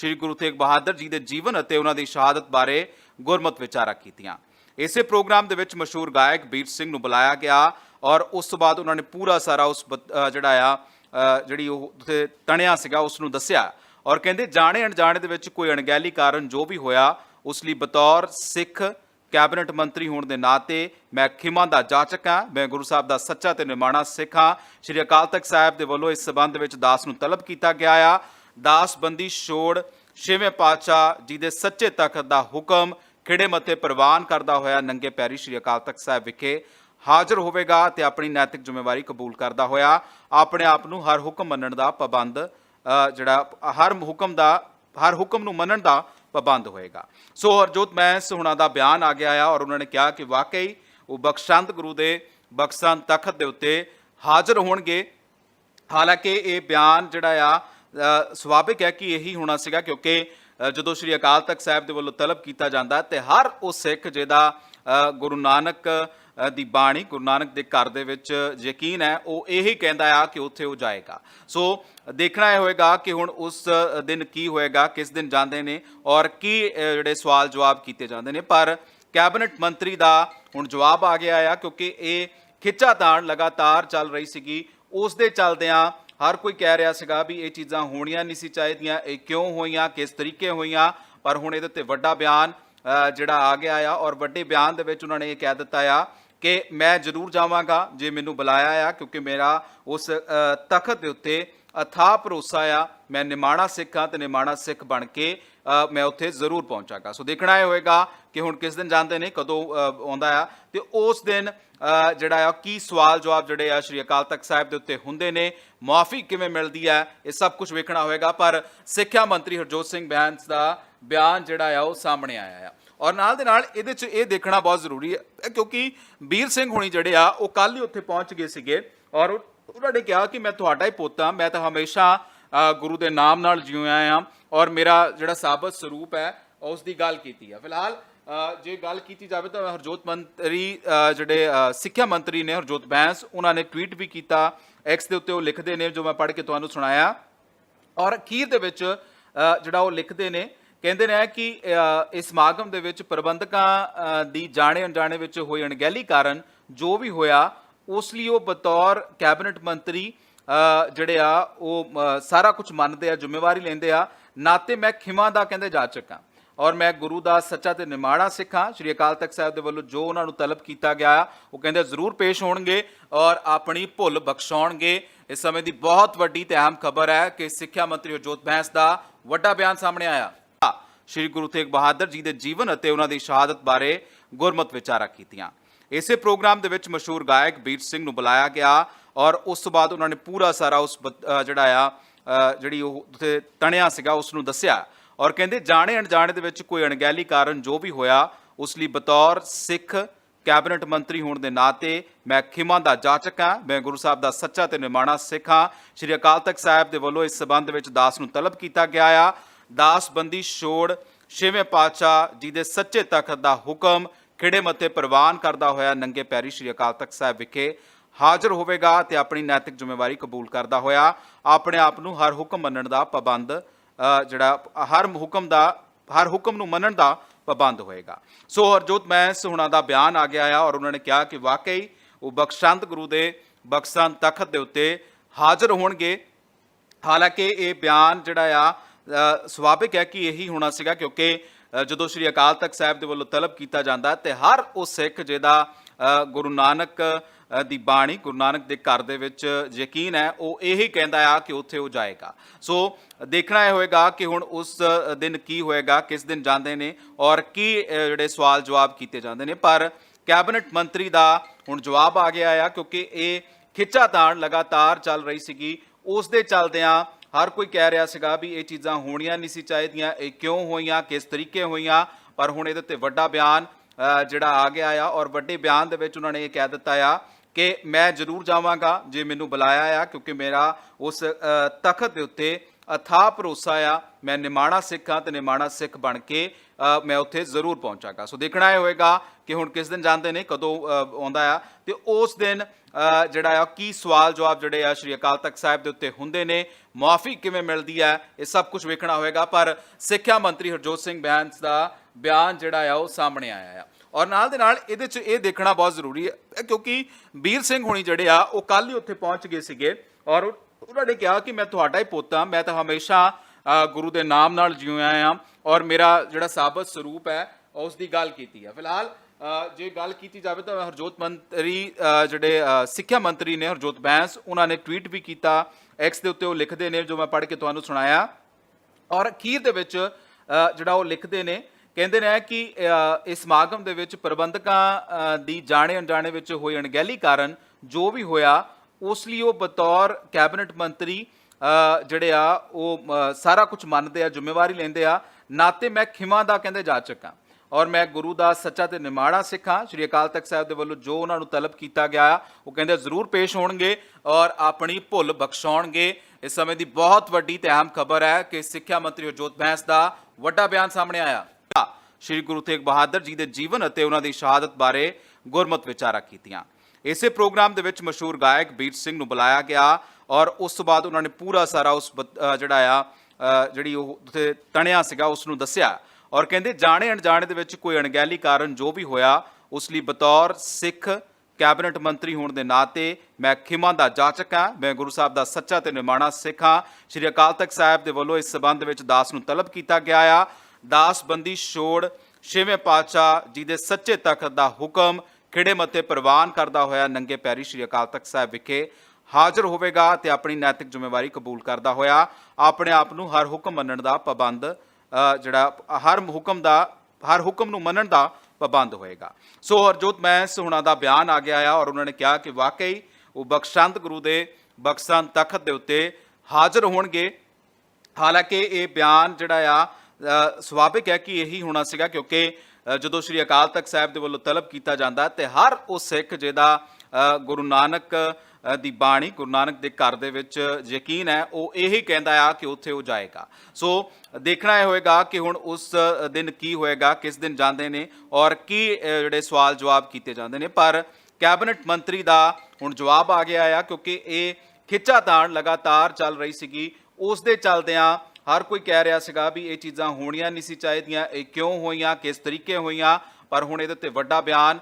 ਸ਼੍ਰੀ ਗੁਰੂ ਤੇਗ ਬਹਾਦਰ ਜੀ ਦੇ ਜੀਵਨ ਅਤੇ ਉਹਨਾਂ ਦੀ ਸ਼ਹਾਦਤ ਬਾਰੇ ਗੁਰਮਤ ਵਿਚਾਰਾ ਕੀਤੀਆਂ। ਇਸੇ ਪ੍ਰੋਗਰਾਮ ਦੇ ਵਿੱਚ ਮਸ਼ਹੂਰ ਗਾਇਕ ਬੀਰ ਸਿੰਘ ਨੂੰ ਬੁਲਾਇਆ ਗਿਆ ਔਰ ਉਸ ਤੋਂ ਬਾਅਦ ਉਹਨਾਂ ਨੇ ਪੂਰਾ ਸਾਰਾ ਉਸ ਬ- ਜਿਹੜਾ ਆ ਜਿਹੜੀ ਉਹ ਉੱਥੇ ਤਣਿਆ ਸੀਗਾ, ਉਸ ਨੂੰ ਦੱਸਿਆ। ਔਰ ਕਹਿੰਦੇ, ਜਾਣੇ ਅਣਜਾਣੇ ਦੇ ਵਿੱਚ ਕੋਈ ਅਣਗਹਿਲੀ ਕਾਰਨ ਜੋ ਵੀ ਹੋਇਆ, ਉਸ ਲਈ ਬਤੌਰ ਸਿੱਖ ਕੈਬਨਿਟ ਮੰਤਰੀ ਹੋਣ ਦੇ ਨਾਤੇ ਮੈਂ ਖਿਮਾ ਦਾ ਜਾਚਕ ਹਾਂ, ਮੈਂ ਗੁਰੂ ਸਾਹਿਬ ਦਾ ਸੱਚਾ ਤੇ ਨਿਮਾਣਾ ਸਿੱਖ ਹਾਂ। ਸ਼੍ਰੀ ਅਕਾਲ ਤਖਤ ਸਾਹਿਬ ਦੇ ਵੱਲੋਂ ਇਸ ਸਬੰਧ ਵਿੱਚ ਦਾਸ ਨੂੰ ਤਲਬ ਕੀਤਾ ਗਿਆ ਆ। ਦਾਸਬੰਦੀ ਛੋੜ ਛੇਵੇਂ ਪਾਤਸ਼ਾਹ ਜੀ ਦੇ ਸੱਚੇ ਤਖਤ ਦਾ ਹੁਕਮ ਖਿੜੇ ਮੱਥੇ ਪ੍ਰਵਾਨ ਕਰਦਾ ਹੋਇਆ ਨੰਗੇ ਪੈਰੀ ਸ੍ਰੀ ਅਕਾਲ ਤਖਤ ਸਾਹਿਬ ਵਿਖੇ ਹਾਜ਼ਰ ਹੋਵੇਗਾ ਤੇ ਆਪਣੀ ਨੈਤਿਕ ਜ਼ਿੰਮੇਵਾਰੀ ਕਬੂਲ ਕਰਦਾ ਹੋਇਆ। ਆਪਣੇ ਆਪ ਨੂੰ ਹਰ ਹੁਕਮ ਮੰਨਣ ਦਾ ਪਾਬੰਦ ਜਿਹੜਾ, ਹਰ ਹੁਕਮ ਦਾ, ਹਰ ਹੁਕਮ ਨੂੰ ਮੰਨਣ ਦਾ ਪਾਬੰਦ ਹੋਏਗਾ। ਸੋ ਹਰਜੋਤ, ਮੈਂ ਹੁਣਾਂ ਦਾ ਬਿਆਨ ਆ ਗਿਆ ਆ ਔਰ ਉਹਨਾਂ ਨੇ ਕਿਹਾ ਕਿ ਵਾਕਈ ਉਹ ਬਖਸ਼ੰਤ ਗੁਰੂ ਦੇ, ਬਖਸ਼ੰਤ ਤਖਤ ਦੇ ਉੱਤੇ ਹਾਜ਼ਰ ਹੋਣਗੇ। ਹਾਲਾਂਕਿ ਇਹ ਬਿਆਨ ਜਿਹੜਾ ਆ ਸੁਭਾਵਿਕ ਹੈ ਕਿ ਇਹੀ ਹੋਣਾ ਸੀਗਾ ਕਿਉਂਕਿ ਜਦੋਂ ਸ੍ਰੀ ਅਕਾਲ ਤਖਤ ਸਾਹਿਬ ਦੇ ਵੱਲੋਂ ਤਲਬ ਕੀਤਾ ਜਾਂਦਾ ਤੇ ਹਰ ਉਹ ਸਿੱਖ ਜਿਹਦਾ ਗੁਰੂ ਨਾਨਕ ਦੀ ਬਾਣੀ, ਗੁਰੂ ਨਾਨਕ ਦੇ ਘਰ ਦੇ ਵਿੱਚ ਯਕੀਨ ਹੈ, ਉਹ ਇਹੀ ਕਹਿੰਦਾ ਆ ਕਿ ਉੱਥੇ ਉਹ ਜਾਏਗਾ। ਸੋ, ਦੇਖਣਾ ਇਹ ਹੋਏਗਾ ਕਿ ਹੁਣ ਉਸ ਦਿਨ ਕੀ ਹੋਏਗਾ, ਕਿਸ ਦਿਨ ਜਾਂਦੇ ਨੇ ਔਰ ਕੀ ਜਿਹੜੇ ਸਵਾਲ ਜਵਾਬ ਕੀਤੇ ਜਾਂਦੇ ਨੇ। ਪਰ ਕੈਬਨਿਟ ਮੰਤਰੀ ਦਾ ਹੁਣ ਜਵਾਬ ਆ ਗਿਆ ਆ ਕਿਉਂਕਿ ਇਹ ਖਿੱਚਾਤਾਣ ਲਗਾਤਾਰ ਚੱਲ ਰਹੀ ਸੀਗੀ। ਉਸ ਦੇ ਚੱਲਦਿਆਂ ਹਰ ਕੋਈ ਕਹਿ ਰਿਹਾ ਸੀਗਾ ਵੀ ਇਹ ਚੀਜ਼ਾਂ ਹੋਣੀਆਂ ਨਹੀਂ ਸੀ ਚਾਹੀਦੀਆਂ, ਇਹ ਕਿਉਂ ਹੋਈਆਂ, ਕਿਸ ਤਰੀਕੇ ਹੋਈਆਂ? ਪਰ ਹੁਣ ਇਹਦੇ ਤੇ ਵੱਡਾ ਬਿਆਨ ਜਿਹੜਾ ਆ ਗਿਆ ਆ ਔਰ ਵੱਡੇ ਬਿਆਨ ਦੇ ਵਿੱਚ ਉਹਨਾਂ ਨੇ ਇਹ ਕਹਿ ਦਿੱਤਾ ਆ ਕਿ ਮੈਂ ਜ਼ਰੂਰ ਜਾਵਾਂਗਾ ਜੇ ਮੈਨੂੰ ਬੁਲਾਇਆ ਆ ਕਿਉਂਕਿ ਮੇਰਾ ਉਸ ਤਖਤ ਦੇ ਉੱਤੇ ਅਥਾਹ ਭਰੋਸਾ ਆ। ਮੈਂ ਨਿਮਾਣਾ ਸਿੱਖ ਹਾਂ ਤੇ ਨਿਮਾਣਾ ਸਿੱਖ ਬਣ ਕੇ ਮੈਂ ਉੱਥੇ ਜ਼ਰੂਰ ਪਹੁੰਚਾਂਗਾ। ਸੋ ਦੇਖਣਾ ਇਹ ਹੋਏਗਾ ਕਿ ਹੁਣ ਕਿਸ ਦਿਨ ਜਾਂਦੇ ਨੇ, ਕਦੋਂ ਆਉਂਦਾ ਆ। ਤੇ ਉਸ ਦਿਨ ਜਿਹੜਾ ਆ ਕੀ ਸਵਾਲ ਜਵਾਬ ਜਿਹੜੇ ਆ ਸ਼੍ਰੀ ਅਕਾਲ ਤਖਤ ਸਾਹਿਬ ਦੇ ਉੱਤੇ ਹੁੰਦੇ ਨੇ, ਮੁਆਫੀ ਕਿਵੇਂ ਮਿਲਦੀ ਹੈ, ਇਹ ਸਭ ਕੁਝ ਵੇਖਣਾ ਹੋਏਗਾ ਪਰ ਸਿੱਖਿਆ ਮੰਤਰੀ ਹਰਜੋਤ ਸਿੰਘ ਬੈਂਸ ਦਾ ਬਿਆਨ ਜਿਹੜਾ ਆ, ਉਹ ਸਾਹਮਣੇ ਆਇਆ ਆ। ਔਰ ਨਾਲ ਦੇ ਨਾਲ ਇਹਦੇ ਚ ਇਹ ਦੇਖਣਾ ਬਹੁਤ ਜ਼ਰੂਰੀ ਹੈ, ਕਿਉਂਕਿ ਵੀਰ ਸਿੰਘ ਹੁਣੀ ਜਿਹੜੇ ਆ, ਉਹ ਕੱਲ ਹੀ ਉੱਥੇ ਪਹੁੰਚ ਗਏ ਸੀਗੇ, ਔਰ ਉਹਨਾਂ ਨੇ ਕਿਹਾ ਕਿ ਮੈਂ ਤੁਹਾਡਾ ਹੀ ਪੁੱਤ ਹਾਂ ਮੈਂ ਤਾਂ ਹਮੇਸ਼ਾ ਗੁਰੂ ਦੇ ਨਾਮ ਨਾਲ ਜਿਉਇਆ ਆ ਔਰ ਮੇਰਾ ਜਿਹੜਾ ਸਾਬਤ ਸਰੂਪ ਹੈ, ਉਸ ਦੀ ਗੱਲ ਕੀਤੀ ਆ। ਫਿਲਹਾਲ ਜੇ ਗੱਲ ਕੀਤੀ ਜਾਵੇ ਤਾਂ ਹਰਜੋਤ ਮੰਤਰੀ ਜਿਹੜੇ ਸਿੱਖਿਆ ਮੰਤਰੀ ਨੇ ਹਰਜੋਤ ਬੈਂਸ ਉਹਨਾਂ ਨੇ ਟਵੀਟ ਵੀ ਕੀਤਾ। ਐਕਸ ਦੇ ਉੱਤੇ ਉਹ ਲਿਖਦੇ ਨੇ ਜੋ ਮੈਂ ਪੜ੍ਹ ਕੇ ਤੁਹਾਨੂੰ ਸੁਣਾਇਆ। ਔਰ ਅਖੀਰ ਦੇ ਵਿੱਚ ਜਿਹੜਾ ਉਹ ਲਿਖਦੇ ਨੇ ਕਹਿੰਦੇ ਨੇ ਕਿ ਅ, ਇਸ ਸਮਾਗਮ ਦੇ ਵਿੱਚ ਪ੍ਰਬੰਧਕਾਂ ਦੀ ਜਾਣੇ ਅਣਜਾਣੇ ਵਿੱਚ ਹੋਈ ਅਣਗਹਿਲੀ ਕਾਰਨ ਜੋ ਵੀ ਹੋਇਆ ਉਸ ਲਈ ਉਹ ਬਤੌਰ ਕੈਬਨਿਟ ਮੰਤਰੀ ਜਿਹੜੇ ਆ ਉਹ ਸਾਰਾ ਕੁਝ ਮੰਨਦੇ ਆ ਜ਼ਿੰਮੇਵਾਰੀ ਲੈਂਦੇ ਆ। ਨਾਤੇ ਮੈਂ ਖਿਮਾ ਦਾ ਕਹਿੰਦੇ ਜਾ ਚੁੱਕਾ। ਔਰ ਮੈਂ ਗੁਰੂ ਦਾ ਸੱਚਾ ਤੇ ਨਿਮਾਣਾ ਸਿੱਖਾਂ, ਸ਼੍ਰੀ ਅਕਾਲ ਤਖਤ ਸਾਹਿਬ ਦੇ ਵੱਲੋਂ ਜੋ ਉਹਨਾਂ ਨੂੰ ਤਲਬ ਕੀਤਾ ਗਿਆ ਉਹ ਕਹਿੰਦੇ ਜ਼ਰੂਰ ਪੇਸ਼ ਹੋਣਗੇ ਔਰ ਆਪਣੀ ਭੁੱਲ ਬਖਸ਼ਾਉਣਗੇ। ਇਸ ਸਮੇਂ ਦੀ ਬਹੁਤ ਵੱਡੀ ਤੇ ਅਹਿਮ ਖਬਰ ਹੈ ਕਿ ਸਿੱਖਿਆ ਮੰਤਰੀ ਹਰਜੋਤ ਬੈਂਸ ਦਾ ਵੱਡਾ ਬਿਆਨ ਸਾਹਮਣੇ ਆਇਆ। ਸ਼੍ਰੀ ਗੁਰੂ ਤੇਗ ਬਹਾਦਰ ਜੀ ਦੇ ਜੀਵਨ ਅਤੇ ਉਹਨਾਂ ਦੀ ਸ਼ਹਾਦਤ ਬਾਰੇ ਗੁਰਮਤ ਵਿਚਾਰਾ ਕੀਤੀਆਂ। ਇਸੇ ਪ੍ਰੋਗਰਾਮ ਦੇ ਵਿੱਚ ਮਸ਼ਹੂਰ ਗਾਇਕ ਬੀਰ ਸਿੰਘ ਨੂੰ ਬੁਲਾਇਆ ਗਿਆ ਔਰ ਉਸ ਤੋਂ ਬਾਅਦ ਉਹਨਾਂ ਨੇ ਪੂਰਾ ਸਾਰਾ ਉਸ ਬ- ਜਿਹੜਾ ਆ ਜਿਹੜੀ ਉਹ ਉੱਥੇ ਤਣਿਆ ਸੀਗਾ, ਉਸ ਨੂੰ ਦੱਸਿਆ। ਔਰ ਕਹਿੰਦੇ ਜਾਣੇ ਅਣਜਾਣੇ ਦੇ ਵਿੱਚ ਕੋਈ ਅਣਗਹਿਲੀ ਕਾਰਨ ਜੋ ਵੀ ਹੋਇਆ, ਉਸ ਲਈ ਬਤੌਰ ਸਿੱਖ ਕੈਬਨਿਟ ਮੰਤਰੀ ਹੋਣ ਦੇ ਨਾਤੇ ਮੈਂ ਖਿਮਾ ਦਾ ਜਾਚਕ ਹਾਂ, ਮੈਂ ਗੁਰੂ ਸਾਹਿਬ ਦਾ ਸੱਚਾ ਤੇ ਨਿਮਾਣਾ ਸਿੱਖ ਹਾਂ। ਸ਼੍ਰੀ ਅਕਾਲ ਤਖਤ ਸਾਹਿਬ ਦੇ ਵੱਲੋਂ ਇਸ ਸਬੰਧ ਵਿੱਚ ਦਾਸ ਨੂੰ ਤਲਬ ਕੀਤਾ ਗਿਆ ਆ। ਦਾਸ ਬੰਦੀ ਛੋੜ ਛੇਵੇਂ ਪਾਤਸ਼ਾਹ ਜੀ ਦੇ ਸੱਚੇ ਤਖਤ ਦਾ ਹੁਕਮ ਖਿੜੇ ਮੱਥੇ ਪ੍ਰਵਾਨ ਕਰਦਾ ਹੋਇਆ ਨੰਗੇ ਪੈਰੀ ਸ਼੍ਰੀ ਅਕਾਲ ਤਖਤ ਸਾਹਿਬ ਵਿਖੇ ਹਾਜ਼ਰ ਹੋਵੇਗਾ ਤੇ ਆਪਣੀ ਨੈਤਿਕ ਜ਼ਿੰਮੇਵਾਰੀ ਕਬੂਲ ਕਰਦਾ ਹੋਇਆ, ਆਪਣੇ ਆਪ ਨੂੰ ਹਰ ਹੁਕਮ ਮੰਨਣ ਦਾ ਪਾਬੰਦ ਜਿਹੜਾ ਹਰ ਹੁਕਮ ਦਾ, ਹਰ ਹੁਕਮ ਨੂੰ ਮੰਨਣ ਦਾ ਪਾਬੰਦ ਹੋਏਗਾ। ਸੋ ਹਰਜੋਤ ਮੈਂਸ ਹੁਣਾਂ ਦਾ ਬਿਆਨ ਆ ਗਿਆ ਆ ਔਰ ਉਹਨਾਂ ਨੇ ਕਿਹਾ ਕਿ ਵਾਕਈ ਉਹ ਬਖਸ਼ੰਤ ਗੁਰੂ ਦੇ ਬਖਸ਼ੰਤ ਤਖਤ ਦੇ ਉੱਤੇ ਹਾਜ਼ਰ ਹੋਣਗੇ। ਹਾਲਾਂਕਿ ਇਹ ਬਿਆਨ ਜਿਹੜਾ ਆ ਸੁਭਾਵਿਕ ਹੈ ਕਿ ਇਹੀ ਹੋਣਾ ਸੀਗਾ ਕਿਉਂਕਿ ਜਦੋਂ ਸ੍ਰੀ ਅਕਾਲ ਤਖਤ ਸਾਹਿਬ ਦੇ ਵੱਲੋਂ ਤਲਬ ਕੀਤਾ ਜਾਂਦਾ ਤੇ ਹਰ ਉਹ ਸਿੱਖ ਜਿਹਦਾ ਗੁਰੂ ਨਾਨਕ ਦੀ ਬਾਣੀ ਗੁਰੂ ਨਾਨਕ ਦੇ ਘਰ ਦੇ ਵਿੱਚ ਯਕੀਨ ਹੈ, ਉਹ ਇਹੀ ਕਹਿੰਦਾ ਆ ਕਿ ਉੱਥੇ ਉਹ ਜਾਏਗਾ। ਸੋ ਦੇਖਣਾ ਇਹ ਹੋਏਗਾ ਕਿ ਹੁਣ ਉਸ ਦਿਨ ਕੀ ਹੋਏਗਾ, ਕਿਸ ਦਿਨ ਜਾਂਦੇ ਨੇ ਔਰ ਕੀ ਜਿਹੜੇ ਸਵਾਲ ਜਵਾਬ ਕੀਤੇ ਜਾਂਦੇ ਨੇ। ਪਰ ਕੈਬਨਿਟ ਮੰਤਰੀ ਦਾ ਹੁਣ ਜਵਾਬ ਆ ਗਿਆ ਆ, ਕਿਉਂਕਿ ਇਹ ਖਿੱਚਾਤਾਣ ਲਗਾਤਾਰ ਚੱਲ ਰਹੀ ਸੀਗੀ। ਉਸ ਦੇ ਚੱਲਦਿਆਂ ਹਰ ਕੋਈ ਕਹਿ ਰਿਹਾ ਸੀਗਾ ਵੀ ਇਹ ਚੀਜ਼ਾਂ ਹੋਣੀਆਂ ਨਹੀਂ ਸੀ ਚਾਹੀਦੀਆਂ, ਇਹ ਕਿਉਂ ਹੋਈਆਂ, ਕਿਸ ਤਰੀਕੇ ਹੋਈਆਂ। ਪਰ ਹੁਣ ਇਹਦੇ ਤੇ ਵੱਡਾ ਬਿਆਨ ਜਿਹੜਾ ਆ ਗਿਆ ਆ ਔਰ ਵੱਡੇ ਬਿਆਨ ਦੇ ਵਿੱਚ ਉਹਨਾਂ ਨੇ ਇਹ ਕਹਿ ਦਿੱਤਾ ਆ ਕਿ ਮੈਂ ਜ਼ਰੂਰ ਜਾਵਾਂਗਾ ਜੇ ਮੈਨੂੰ ਬੁਲਾਇਆ ਆ, ਕਿਉਂਕਿ ਮੇਰਾ ਉਸ ਤਖਤ ਦੇ ਉੱਤੇ ਅਥਾਹ ਭਰੋਸਾ ਆ। ਮੈਂ ਨਿਮਾਣਾ ਸਿੱਖ ਹਾਂ ਤੇ ਨਿਮਾਣਾ ਸਿੱਖ ਬਣ ਕੇ ਮੈਂ ਉੱਥੇ ਜ਼ਰੂਰ ਪਹੁੰਚਾਂਗਾ। ਸੋ ਦੇਖਣਾ ਇਹ ਹੋਏਗਾ ਕਿ ਹੁਣ ਕਿਸ ਦਿਨ ਜਾਂਦੇ ਨੇ, ਕਦੋਂ ਆਉਂਦਾ ਆ। ਤੇ ਉਸ ਦਿਨ ਜਿਹੜਾ ਆ, ਕੀ ਸਵਾਲ ਜਵਾਬ ਜਿਹੜੇ ਆ ਸ਼੍ਰੀ ਅਕਾਲ ਤਖਤ ਸਾਹਿਬ ਦੇ ਉੱਤੇ ਹੁੰਦੇ ਨੇ, ਮੁਆਫੀ ਕਿਵੇਂ ਮਿਲਦੀ ਹੈ ਇਹ ਸਭ ਕੁਝ ਵੇਖਣਾ ਹੋਏਗਾ। ਪਰ ਸਿੱਖਿਆ ਮੰਤਰੀ ਹਰਜੋਤ ਸਿੰਘ ਬੈਂਸ ਦਾ ਬਿਆਨ ਜਿਹੜਾ ਆ, ਉਹ ਸਾਹਮਣੇ ਆਇਆ ਆ। ਔਰ ਨਾਲ ਦੇ ਨਾਲ ਇਹਦੇ ਚ ਇਹ ਦੇਖਣਾ ਬਹੁਤ ਜ਼ਰੂਰੀ ਹੈ, ਕਿਉਂਕਿ ਵੀਰ ਸਿੰਘ ਹੁਣੀ ਜਿਹੜੇ ਆ, ਉਹ ਕੱਲ ਹੀ ਉੱਥੇ ਪਹੁੰਚ ਗਏ ਸੀਗੇ ਔਰ ਉਹਨਾਂ ਨੇ ਕਿਹਾ ਕਿ ਮੈਂ ਤੁਹਾਡਾ ਹੀ ਪੁੱਤ ਹਾਂ ਮੈਂ ਤਾਂ ਹਮੇਸ਼ਾ ਗੁਰੂ ਦੇ ਨਾਮ ਨਾਲ ਜਿਉਂ ਆ ਔਰ ਮੇਰਾ ਜਿਹੜਾ ਸਾਬਤ ਸਰੂਪ ਹੈ ਉਸ ਦੀ ਗੱਲ ਕੀਤੀ ਹੈ। ਫਿਲਹਾਲ ਜੇ ਗੱਲ ਕੀਤੀ ਜਾਵੇ ਤਾਂ ਹਰਜੋਤ ਮੰਤਰੀ ਜਿਹੜੇ ਸਿੱਖਿਆ ਮੰਤਰੀ ਨੇ ਹਰਜੋਤ ਬੈਂਸ, ਉਹਨਾਂ ਨੇ ਟਵੀਟ ਵੀ ਕੀਤਾ ਐਕਸ ਦੇ ਉੱਤੇ ਉਹ ਲਿਖਦੇ ਨੇ ਜੋ ਮੈਂ ਪੜ੍ਹ ਕੇ ਤੁਹਾਨੂੰ ਸੁਣਾਇਆ ਔਰ ਅਖੀਰ ਦੇ ਵਿੱਚ ਜਿਹੜਾ ਉਹ ਲਿਖਦੇ ਨੇ ਕਹਿੰਦੇ ਨੇ ਕਿ ਇਸ ਸਮਾਗਮ ਦੇ ਵਿੱਚ ਪ੍ਰਬੰਧਕਾਂ ਦੀ ਜਾਣੇ ਅਣਜਾਣੇ ਵਿੱਚ ਹੋਈ ਅਣਗਹਿਲੀ ਕਾਰਨ ਜੋ ਵੀ ਹੋਇਆ, ਉਸ ਲਈ ਉਹ ਬਤੌਰ ਕੈਬਨਿਟ ਮੰਤਰੀ ਜਿਹੜੇ ਆ, ਉਹ ਸਾਰਾ ਕੁਝ ਮੰਨਦੇ ਆ, ਜ਼ਿੰਮੇਵਾਰੀ ਲੈਂਦੇ ਆ। ਨਾਤੇ ਮੈਂ ਖਿਮਾ ਦਾ ਕਹਿੰਦੇ ਜਾ ਚੱਕਾਂ। ਔਰ ਮੈਂ ਗੁਰੂ ਦਾ ਸੱਚਾ ਤੇ ਨਿਮਾਣਾ ਸਿੱਖਾਂ। ਸ਼੍ਰੀ ਅਕਾਲ ਤਖਤ ਸਾਹਿਬ ਦੇ ਵੱਲੋਂ ਜੋ ਉਹਨਾਂ ਨੂੰ ਤਲਬ ਕੀਤਾ ਗਿਆ, ਉਹ ਕਹਿੰਦੇ ਜ਼ਰੂਰ ਪੇਸ਼ ਹੋਣਗੇ ਔਰ ਆਪਣੀ ਭੁੱਲ ਬਖਸ਼ਾਉਣਗੇ। ਇਸ ਸਮੇਂ ਦੀ ਬਹੁਤ ਵੱਡੀ ਤੇ ਅਹਿਮ ਖਬਰ ਹੈ ਕਿ ਸਿੱਖਿਆ ਮੰਤਰੀ ਹਰਜੋਤ ਬੈਂਸ ਦਾ ਵੱਡਾ ਬਿਆਨ ਸਾਹਮਣੇ ਆਇਆ। ਸ਼੍ਰੀ ਗੁਰੂ ਤੇਗ ਬਹਾਦਰ ਜੀ ਦੇ ਜੀਵਨ ਅਤੇ ਉਹਨਾਂ ਦੀ ਸ਼ਹਾਦਤ ਬਾਰੇ ਗੁਰਮਤ ਵਿਚਾਰਾ ਕੀਤੀਆਂ। ਇਸੇ ਪ੍ਰੋਗਰਾਮ ਦੇ ਵਿੱਚ ਮਸ਼ਹੂਰ ਗਾਇਕ ਬੀਰ ਸਿੰਘ ਨੂੰ ਬੁਲਾਇਆ ਗਿਆ ਔਰ ਉਸ ਤੋਂ ਬਾਅਦ ਉਹਨਾਂ ਨੇ ਪੂਰਾ ਸਾਰਾ ਉਸ ਬ- ਜਿਹੜਾ ਆ ਜਿਹੜੀ ਉਹ ਉੱਥੇ ਤਣਿਆ ਸੀਗਾ, ਉਸ ਨੂੰ ਦੱਸਿਆ ਔਰ ਕਹਿੰਦੇ, ਜਾਣੇ ਅਣਜਾਣੇ ਦੇ ਵਿੱਚ ਕੋਈ ਅਣਗਹਿਲੀ ਕਾਰਨ ਜੋ ਵੀ ਹੋਇਆ, ਉਸ ਲਈ ਬਤੌਰ ਸਿੱਖ ਕੈਬਨਿਟ ਮੰਤਰੀ ਹੋਣ ਦੇ ਨਾਤੇ ਮੈਂ ਖਿਮਾ ਦਾ ਜਾਚਕ ਹਾਂ, ਮੈਂ ਗੁਰੂ ਸਾਹਿਬ ਦਾ ਸੱਚਾ ਤੇ ਨਿਮਾਣਾ ਸਿੱਖ ਹਾਂ। ਸ਼੍ਰੀ ਅਕਾਲ ਤਖਤ ਸਾਹਿਬ ਦੇ ਵੱਲੋਂ ਇਸ ਸਬੰਧ ਵਿੱਚ ਦਾਸ ਨੂੰ ਤਲਬ ਕੀਤਾ ਗਿਆ ਆ ਦਾਸ ਬੰਦੀ ਛੋੜ ਛੇਵੇਂ ਪਾਤਸ਼ਾਹ ਜੀ ਦੇ ਸੱਚੇ ਤਖਤ ਦਾ ਹੁਕਮ ਖਿੜੇ ਮੱਥੇ ਪ੍ਰਵਾਨ ਕਰਦਾ ਹੋਇਆ ਨੰਗੇ ਪੈਰੀ ਸ਼੍ਰੀ ਅਕਾਲ ਤਖਤ ਸਾਹਿਬ ਵਿਖੇ ਹਾਜ਼ਰ ਹੋਵੇਗਾ ਤੇ ਆਪਣੀ ਨੈਤਿਕ ਜ਼ਿੰਮੇਵਾਰੀ ਕਬੂਲ ਕਰਦਾ ਹੋਇਆ ਆਪਣੇ ਆਪ ਨੂੰ ਹਰ ਹੁਕਮ ਮੰਨਣ ਦਾ ਪਾਬੰਦ ਜਿਹੜਾ ਹਰ ਹੁਕਮ ਦਾ, ਹਰ ਹੁਕਮ ਨੂੰ ਮੰਨਣ ਦਾ ਪਾਬੰਦ ਹੋਏਗਾ। ਸੋ ਹਰਜੋਤ ਮੈਂਸ ਹੁਣਾਂ ਦਾ ਬਿਆਨ ਆ ਗਿਆ ਆ ਔਰ ਉਹਨਾਂ ਨੇ ਕਿਹਾ ਕਿ ਵਾਕਈ ਉਹ ਬਖਸ਼ੰਤ ਗੁਰੂ ਦੇ, ਬਖਸ਼ੰਤ ਤਖਤ ਦੇ ਉੱਤੇ ਹਾਜ਼ਰ ਹੋਣਗੇ। ਹਾਲਾਂਕਿ ਇਹ ਬਿਆਨ ਜਿਹੜਾ ਆ ਸੁਭਾਵਿਕ ਹੈ ਕਿ ਇਹੀ ਹੋਣਾ ਸੀਗਾ ਕਿਉਂਕਿ ਜਦੋਂ ਸ੍ਰੀ ਅਕਾਲ ਤਖਤ ਸਾਹਿਬ ਦੇ ਵੱਲੋਂ ਤਲਬ ਕੀਤਾ ਜਾਂਦਾ ਤੇ ਹਰ ਉਹ ਸਿੱਖ ਜਿਹਦਾ ਗੁਰੂ ਨਾਨਕ ਦੀ ਬਾਣੀ, ਗੁਰੂ ਨਾਨਕ ਦੇ ਘਰ ਦੇ ਵਿੱਚ ਯਕੀਨ ਹੈ, ਉਹ ਇਹੀ ਕਹਿੰਦਾ ਆ ਕਿ ਉੱਥੇ ਉਹ ਜਾਏਗਾ। ਸੋ ਦੇਖਣਾ ਇਹ ਹੋਏਗਾ ਕਿ ਹੁਣ ਉਸ ਦਿਨ ਕੀ ਹੋਏਗਾ, ਕਿਸ ਦਿਨ ਜਾਂਦੇ ਨੇ ਔਰ ਕੀ ਜਿਹੜੇ ਸਵਾਲ ਜਵਾਬ ਕੀਤੇ ਜਾਂਦੇ ਨੇ। ਪਰ ਕੈਬਨਿਟ ਮੰਤਰੀ ਦਾ ਹੁਣ ਜਵਾਬ ਆ ਗਿਆ ਆ ਕਿਉਂਕਿ ਇਹ ਖਿੱਚਾਤਾਣ ਲਗਾਤਾਰ ਚੱਲ ਰਹੀ ਸੀਗੀ। ਉਸ ਦੇ ਚੱਲਦਿਆਂ ਹਰ ਕੋਈ ਕਹਿ ਰਿਹਾ ਸੀਗਾ ਵੀ ਇਹ ਚੀਜ਼ਾਂ ਹੋਣੀਆਂ ਨਹੀਂ ਸੀ ਚਾਹੀਦੀਆਂ, ਇਹ ਕਿਉਂ ਹੋਈਆਂ, ਕਿਸ ਤਰੀਕੇ ਹੋਈਆਂ, ਪਰ ਹੁਣ ਇਹਦੇ ਉੱਤੇ ਵੱਡਾ ਬਿਆਨ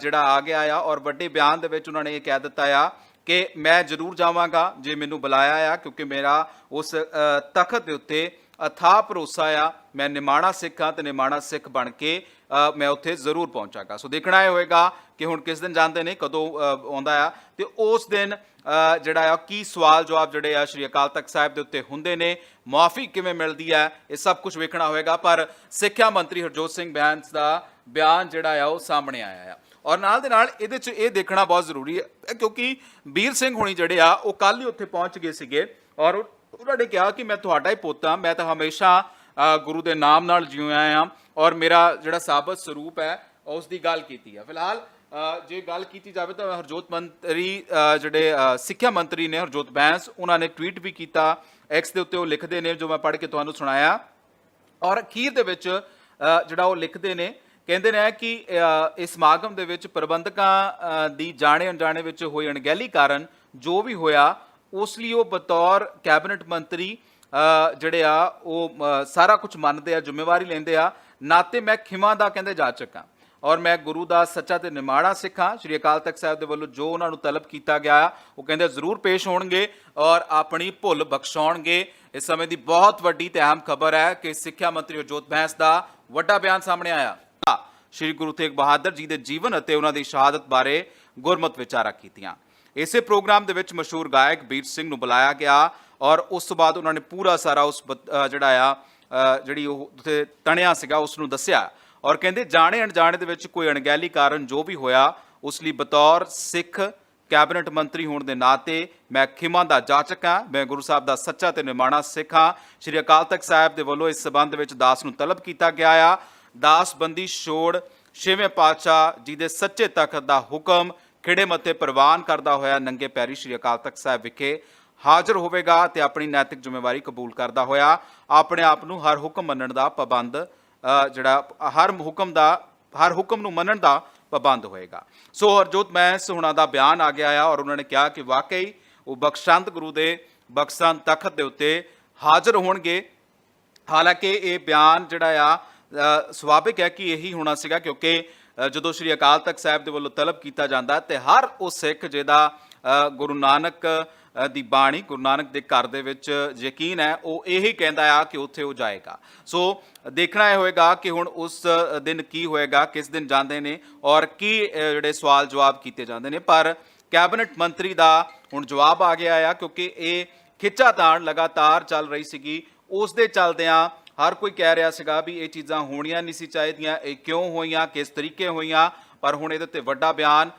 ਜਿਹੜਾ ਆ ਗਿਆ ਆ ਔਰ ਵੱਡੇ ਬਿਆਨ ਦੇ ਵਿੱਚ ਉਹਨਾਂ ਨੇ ਇਹ ਕਹਿ ਦਿੱਤਾ ਆ ਕਿ ਮੈਂ ਜ਼ਰੂਰ ਜਾਵਾਂਗਾ ਜੇ ਮੈਨੂੰ ਬੁਲਾਇਆ ਆ, ਕਿਉਂਕਿ ਮੇਰਾ ਉਸ ਤਖਤ ਦੇ ਉੱਤੇ ਅਥਾਹ ਭਰੋਸਾ ਆ, ਮੈਂ ਨਿਮਾਣਾ ਸਿੱਖ ਹਾਂ ਤੇ ਨਿਮਾਣਾ ਸਿੱਖ ਬਣ ਕੇ ਮੈਂ ਉੱਥੇ ਜ਼ਰੂਰ ਪਹੁੰਚਾਂਗਾ। ਸੋ ਦੇਖਣਾ ਇਹ ਹੋਏਗਾ ਕਿ ਹੁਣ ਕਿਸ ਦਿਨ ਜਾਂਦੇ ਨੇ, ਕਦੋਂ ਆਉਂਦਾ ਆ। ਤੇ ਉਸ ਦਿਨ ਜਿਹੜਾ ਆ, ਕੀ ਸਵਾਲ ਜਵਾਬ ਜਿਹੜੇ ਆ ਸ਼੍ਰੀ ਅਕਾਲ ਤਖਤ ਸਾਹਿਬ ਦੇ ਉੱਤੇ ਹੁੰਦੇ ਨੇ ਮਾਫੀ ਕਿਵੇਂ ਮਿਲਦੀ ਹੈ ਇਹ ਸਭ ਕੁਝ ਵੇਖਣਾ ਹੋਏਗਾ। ਪਰ ਸਿੱਖਿਆ ਮੰਤਰੀ ਹਰਜੋਤ ਸਿੰਘ ਬੈਂਸ ਦਾ ਬਿਆਨ ਜਿਹੜਾ ਆ, ਉਹ ਸਾਹਮਣੇ ਆਇਆ ਆ। ਔਰ ਨਾਲ ਦੇ ਨਾਲ ਇਹਦੇ 'ਚ ਇਹ ਦੇਖਣਾ ਬਹੁਤ ਜ਼ਰੂਰੀ ਹੈ, ਕਿਉਂਕਿ ਵੀਰ ਸਿੰਘ ਹੋਣੀ ਜਿਹੜੇ ਆ, ਉਹ ਕੱਲ ਹੀ ਉੱਥੇ ਪਹੁੰਚ ਗਏ ਸੀਗੇ। ਔਰ ਉਹਨਾਂ ਨੇ ਕਿਹਾ ਕਿ ਮੈਂ ਤੁਹਾਡਾ ਹੀ ਪੁੱਤ ਹਾਂ ਮੈਂ ਤਾਂ ਹਮੇਸ਼ਾ ਗੁਰੂ ਦੇ ਨਾਮ ਨਾਲ ਜਿਉਂ ਆਇਆ ਆ। ਔਰ ਮੇਰਾ ਜਿਹੜਾ ਸਾਬਤ ਸਰੂਪ ਹੈ ਉਸ ਦੀ ਗੱਲ ਕੀਤੀ ਹੈ। ਫਿਲਹਾਲ ਜੇ ਗੱਲ ਕੀਤੀ ਜਾਵੇ ਤਾਂ ਹਰਜੋਤ ਮੰਤਰੀ ਜਿਹੜੇ ਸਿੱਖਿਆ ਮੰਤਰੀ ਨੇ ਹਰਜੋਤ ਬੈਂਸ ਉਹਨਾਂ ਨੇ ਟਵੀਟ ਵੀ ਕੀਤਾ। ਐਕਸ ਦੇ ਉੱਤੇ ਉਹ ਲਿਖਦੇ ਨੇ ਜੋ ਮੈਂ ਪੜ੍ਹ ਕੇ ਤੁਹਾਨੂੰ ਸੁਣਾਇਆ। ਔਰ ਅਖੀਰ ਦੇ ਵਿੱਚ ਜਿਹੜਾ ਉਹ ਲਿਖਦੇ ਨੇ ਕਹਿੰਦੇ ਨੇ ਕਿ ਅ, ਇਸ ਸਮਾਗਮ ਦੇ ਵਿੱਚ ਪ੍ਰਬੰਧਕਾਂ ਦੀ ਜਾਣੇ ਅਣਜਾਣੇ ਵਿੱਚ ਹੋਈ ਅਣਗਹਿਲੀ ਕਾਰਨ ਜੋ ਵੀ ਹੋਇਆ ਉਸ ਲਈ ਉਹ ਬਤੌਰ ਕੈਬਨਿਟ ਮੰਤਰੀ ਜਿਹੜੇ ਆ ਉਹ ਸਾਰਾ ਕੁਝ ਮੰਨਦੇ ਆ ਜ਼ਿੰਮੇਵਾਰੀ ਲੈਂਦੇ ਆ। ਨਾਤੇ ਮੈਂ ਖਿਮਾ ਦਾ ਕਹਿੰਦੇ ਜਾ ਚੱਕਾਂ। ਔਰ ਮੈਂ ਗੁਰੂ ਦਾ ਸੱਚਾ ਤੇ ਨਿਮਾਣਾ ਸਿੱਖਾਂ। ਸ਼੍ਰੀ ਅਕਾਲ ਤਖਤ ਸਾਹਿਬ ਦੇ ਵੱਲੋਂ ਜੋ ਉਹਨਾਂ ਨੂੰ ਤਲਬ ਕੀਤਾ ਗਿਆ ਆ ਉਹ ਕਹਿੰਦੇ ਜ਼ਰੂਰ ਪੇਸ਼ ਹੋਣਗੇ ਔਰ ਆਪਣੀ ਭੁੱਲ ਬਖਸ਼ਾਉਣਗੇ। ਇਸ ਸਮੇਂ ਦੀ ਬਹੁਤ ਵੱਡੀ ਤੇ ਅਹਿਮ ਖਬਰ ਹੈ ਕਿ ਸਿੱਖਿਆ ਮੰਤਰੀ ਹਰਜੋਤ ਬੈਂਸ ਦਾ ਵੱਡਾ ਬਿਆਨ ਸਾਹਮਣੇ ਆਇਆ। ਸ਼੍ਰੀ ਗੁਰੂ ਤੇਗ ਬਹਾਦਰ ਜੀ ਦੇ ਜੀਵਨ ਅਤੇ ਉਹਨਾਂ ਦੀ ਸ਼ਹਾਦਤ ਬਾਰੇ ਗੁਰਮਤ ਵਿਚਾਰਾ ਕੀਤੀਆਂ। ਇਸੇ ਪ੍ਰੋਗਰਾਮ ਦੇ ਵਿੱਚ ਮਸ਼ਹੂਰ ਗਾਇਕ ਬੀਰ ਸਿੰਘ ਨੂੰ ਬੁਲਾਇਆ ਗਿਆ ਔਰ ਉਸ ਤੋਂ ਬਾਅਦ ਉਹਨਾਂ ਨੇ ਪੂਰਾ ਸਾਰਾ ਉਸ ਬ- ਜਿਹੜਾ ਆ ਜਿਹੜੀ ਉਹ ਉੱਥੇ ਤਣਿਆ ਸੀਗਾ ਉਸ ਨੂੰ ਦੱਸਿਆ। ਔਰ ਕਹਿੰਦੇ, ਜਾਣੇ ਅਣਜਾਣੇ ਦੇ ਵਿੱਚ ਕੋਈ ਅਣਗਹਿਲੀ ਕਾਰਨ ਜੋ ਵੀ ਹੋਇਆ, ਉਸ ਲਈ ਬਤੌਰ ਸਿੱਖ ਕੈਬਨਿਟ ਮੰਤਰੀ ਹੋਣ ਦੇ ਨਾਤੇ ਮੈਂ ਖਿਮਾ ਦਾ ਜਾਚਕ ਹਾਂ, ਮੈਂ ਗੁਰੂ ਸਾਹਿਬ ਦਾ ਸੱਚਾ ਤੇ ਨਿਮਾਣਾ ਸਿੱਖ ਹਾਂ। ਸ਼੍ਰੀ ਅਕਾਲ ਤਖਤ ਸਾਹਿਬ ਦੇ ਵੱਲੋਂ ਇਸ ਸਬੰਧ ਵਿੱਚ ਦਾਸ ਨੂੰ ਤਲਬ ਕੀਤਾ ਗਿਆ ਆ। ਦਾਸ ਬੰਦੀ ਛੋੜ ਛੇਵੇਂ ਪਾਤਸ਼ਾਹ ਜੀ ਦੇ ਸੱਚੇ ਤਖਤ ਦਾ ਹੁਕਮ ਖਿੜੇ ਮੱਥੇ ਪ੍ਰਵਾਨ ਕਰਦਾ ਹੋਇਆ ਨੰਗੇ ਪੈਰੀ ਸ਼੍ਰੀ ਅਕਾਲ ਤਖਤ ਸਾਹਿਬ ਵਿਖੇ ਹਾਜ਼ਰ ਹੋਵੇਗਾ ਤੇ ਆਪਣੀ ਨੈਤਿਕ ਜ਼ਿੰਮੇਵਾਰੀ ਕਬੂਲ ਕਰਦਾ ਹੋਇਆ। ਆਪਣੇ ਆਪ ਨੂੰ ਹਰ ਹੁਕਮ ਮੰਨਣ ਦਾ ਪਾਬੰਦ ਜਿਹੜਾ, ਹਰ ਹੁਕਮ ਦਾ, ਹਰ ਹੁਕਮ ਨੂੰ ਮੰਨਣ ਦਾ ਪਾਬੰਦ ਹੋਏਗਾ। ਸੋ ਹਰਜੋਤ ਮੈਂਸ ਹੁਣਾਂ ਦਾ ਬਿਆਨ ਆ ਗਿਆ ਆ ਔਰ ਉਹਨਾਂ ਨੇ ਕਿਹਾ ਕਿ ਵਾਕਈ ਉਹ ਬਖਸ਼ੰਤ ਗੁਰੂ ਦੇ, ਬਖਸ਼ੰਤ ਤਖਤ ਦੇ ਉੱਤੇ ਹਾਜ਼ਰ ਹੋਣਗੇ। ਹਾਲਾਂਕਿ ਇਹ ਬਿਆਨ ਜਿਹੜਾ ਆ ਸੁਭਾਵਿਕ ਹੈ ਕਿ ਇਹੀ ਹੋਣਾ ਸੀਗਾ ਕਿਉਂਕਿ ਜਦੋਂ ਸ੍ਰੀ ਅਕਾਲ ਤਖਤ ਸਾਹਿਬ ਦੇ ਵੱਲੋਂ ਤਲਬ ਕੀਤਾ ਜਾਂਦਾ ਤੇ ਹਰ ਉਹ ਸਿੱਖ ਜਿਹਦਾ ਗੁਰੂ ਨਾਨਕ ਦੀ ਬਾਣੀ ਗੁਰੂ ਨਾਨਕ ਦੇ ਘਰ ਦੇ ਵਿੱਚ ਯਕੀਨ ਹੈ, ਉਹ ਇਹੀ ਕਹਿੰਦਾ ਆ ਕਿ ਉੱਥੇ ਉਹ ਜਾਏਗਾ। ਸੋ ਦੇਖਣਾ ਇਹ ਹੋਏਗਾ ਕਿ ਹੁਣ ਉਸ ਦਿਨ ਕੀ ਹੋਏਗਾ, ਕਿਸ ਦਿਨ ਜਾਂਦੇ ਨੇ ਔਰ ਕੀ ਜਿਹੜੇ ਸਵਾਲ ਜਵਾਬ ਕੀਤੇ ਜਾਂਦੇ ਨੇ। ਪਰ ਕੈਬਨਿਟ ਮੰਤਰੀ ਦਾ ਹੁਣ ਜਵਾਬ ਆ ਗਿਆ ਆ ਕਿਉਂਕਿ ਇਹ ਖਿੱਚਾਤਾਣ ਲਗਾਤਾਰ ਚੱਲ ਰਹੀ ਸੀਗੀ। ਉਸ ਦੇ ਚੱਲਦਿਆਂ ਹਰ ਕੋਈ ਕਹਿ ਰਿਹਾ ਸੀਗਾ ਵੀ ਇਹ ਚੀਜ਼ਾਂ ਹੋਣੀਆਂ ਨਹੀਂ ਸੀ ਚਾਹੀਦੀਆਂ, ਇਹ ਕਿਉਂ ਹੋਈਆਂ, ਕਿਸ ਤਰੀਕੇ ਹੋਈਆਂ, ਪਰ ਹੁਣ ਇਹਦੇ ਉੱਤੇ ਵੱਡਾ ਬਿਆਨ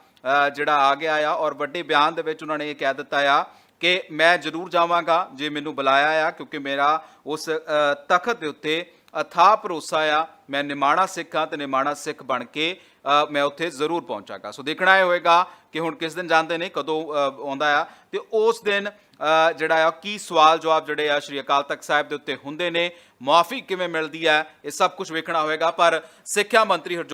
ਜਿਹੜਾ ਆ ਗਿਆ ਆ ਔਰ ਵੱਡੇ ਬਿਆਨ ਦੇ ਵਿੱਚ ਉਹਨਾਂ ਨੇ ਇਹ ਕਹਿ ਦਿੱਤਾ ਆ ਕਿ ਮੈਂ ਜ਼ਰੂਰ ਜਾਵਾਂਗਾ ਜੇ ਮੈਨੂੰ ਬੁਲਾਇਆ ਆ, ਕਿਉਂਕਿ ਮੇਰਾ ਉਸ ਤਖਤ ਦੇ ਉੱਤੇ ਅਥਾਹ ਭਰੋਸਾ ਆ। ਮੈਂ ਨਿਮਾਣਾ ਸਿੱਖ ਹਾਂ ਤੇ ਨਿਮਾਣਾ ਸਿੱਖ ਬਣ ਕੇ ਮੈਂ ਉੱਥੇ ਜ਼ਰੂਰ ਪਹੁੰਚਾਂਗਾ। ਸੋ ਦੇਖਣਾ ਇਹ ਹੋਏਗਾ ਕਿ ਹੁਣ ਕਿਸ ਦਿਨ ਜਾਂਦੇ ਨੇ, ਕਦੋਂ ਆਉਂਦਾ ਆ। ਤੇ ਉਸ ਦਿਨ ਜਿਹੜਾ ਆ, ਕੀ ਸਵਾਲ ਜਵਾਬ ਜਿਹੜੇ ਆ ਸ਼੍ਰੀ ਅਕਾਲ ਤਖਤ ਸਾਹਿਬ ਦੇ ਉੱਤੇ ਹੁੰਦੇ ਨੇ, ਮੁਆਫੀ ਕਿਵੇਂ ਮਿਲਦੀ ਹੈ ਇਹ ਸਭ ਕੁਝ ਵੇਖਣਾ ਹੋਏਗਾ। ਪਰ ਸਿੱਖਿਆ ਮੰਤਰੀ ਹਰਜੋਤ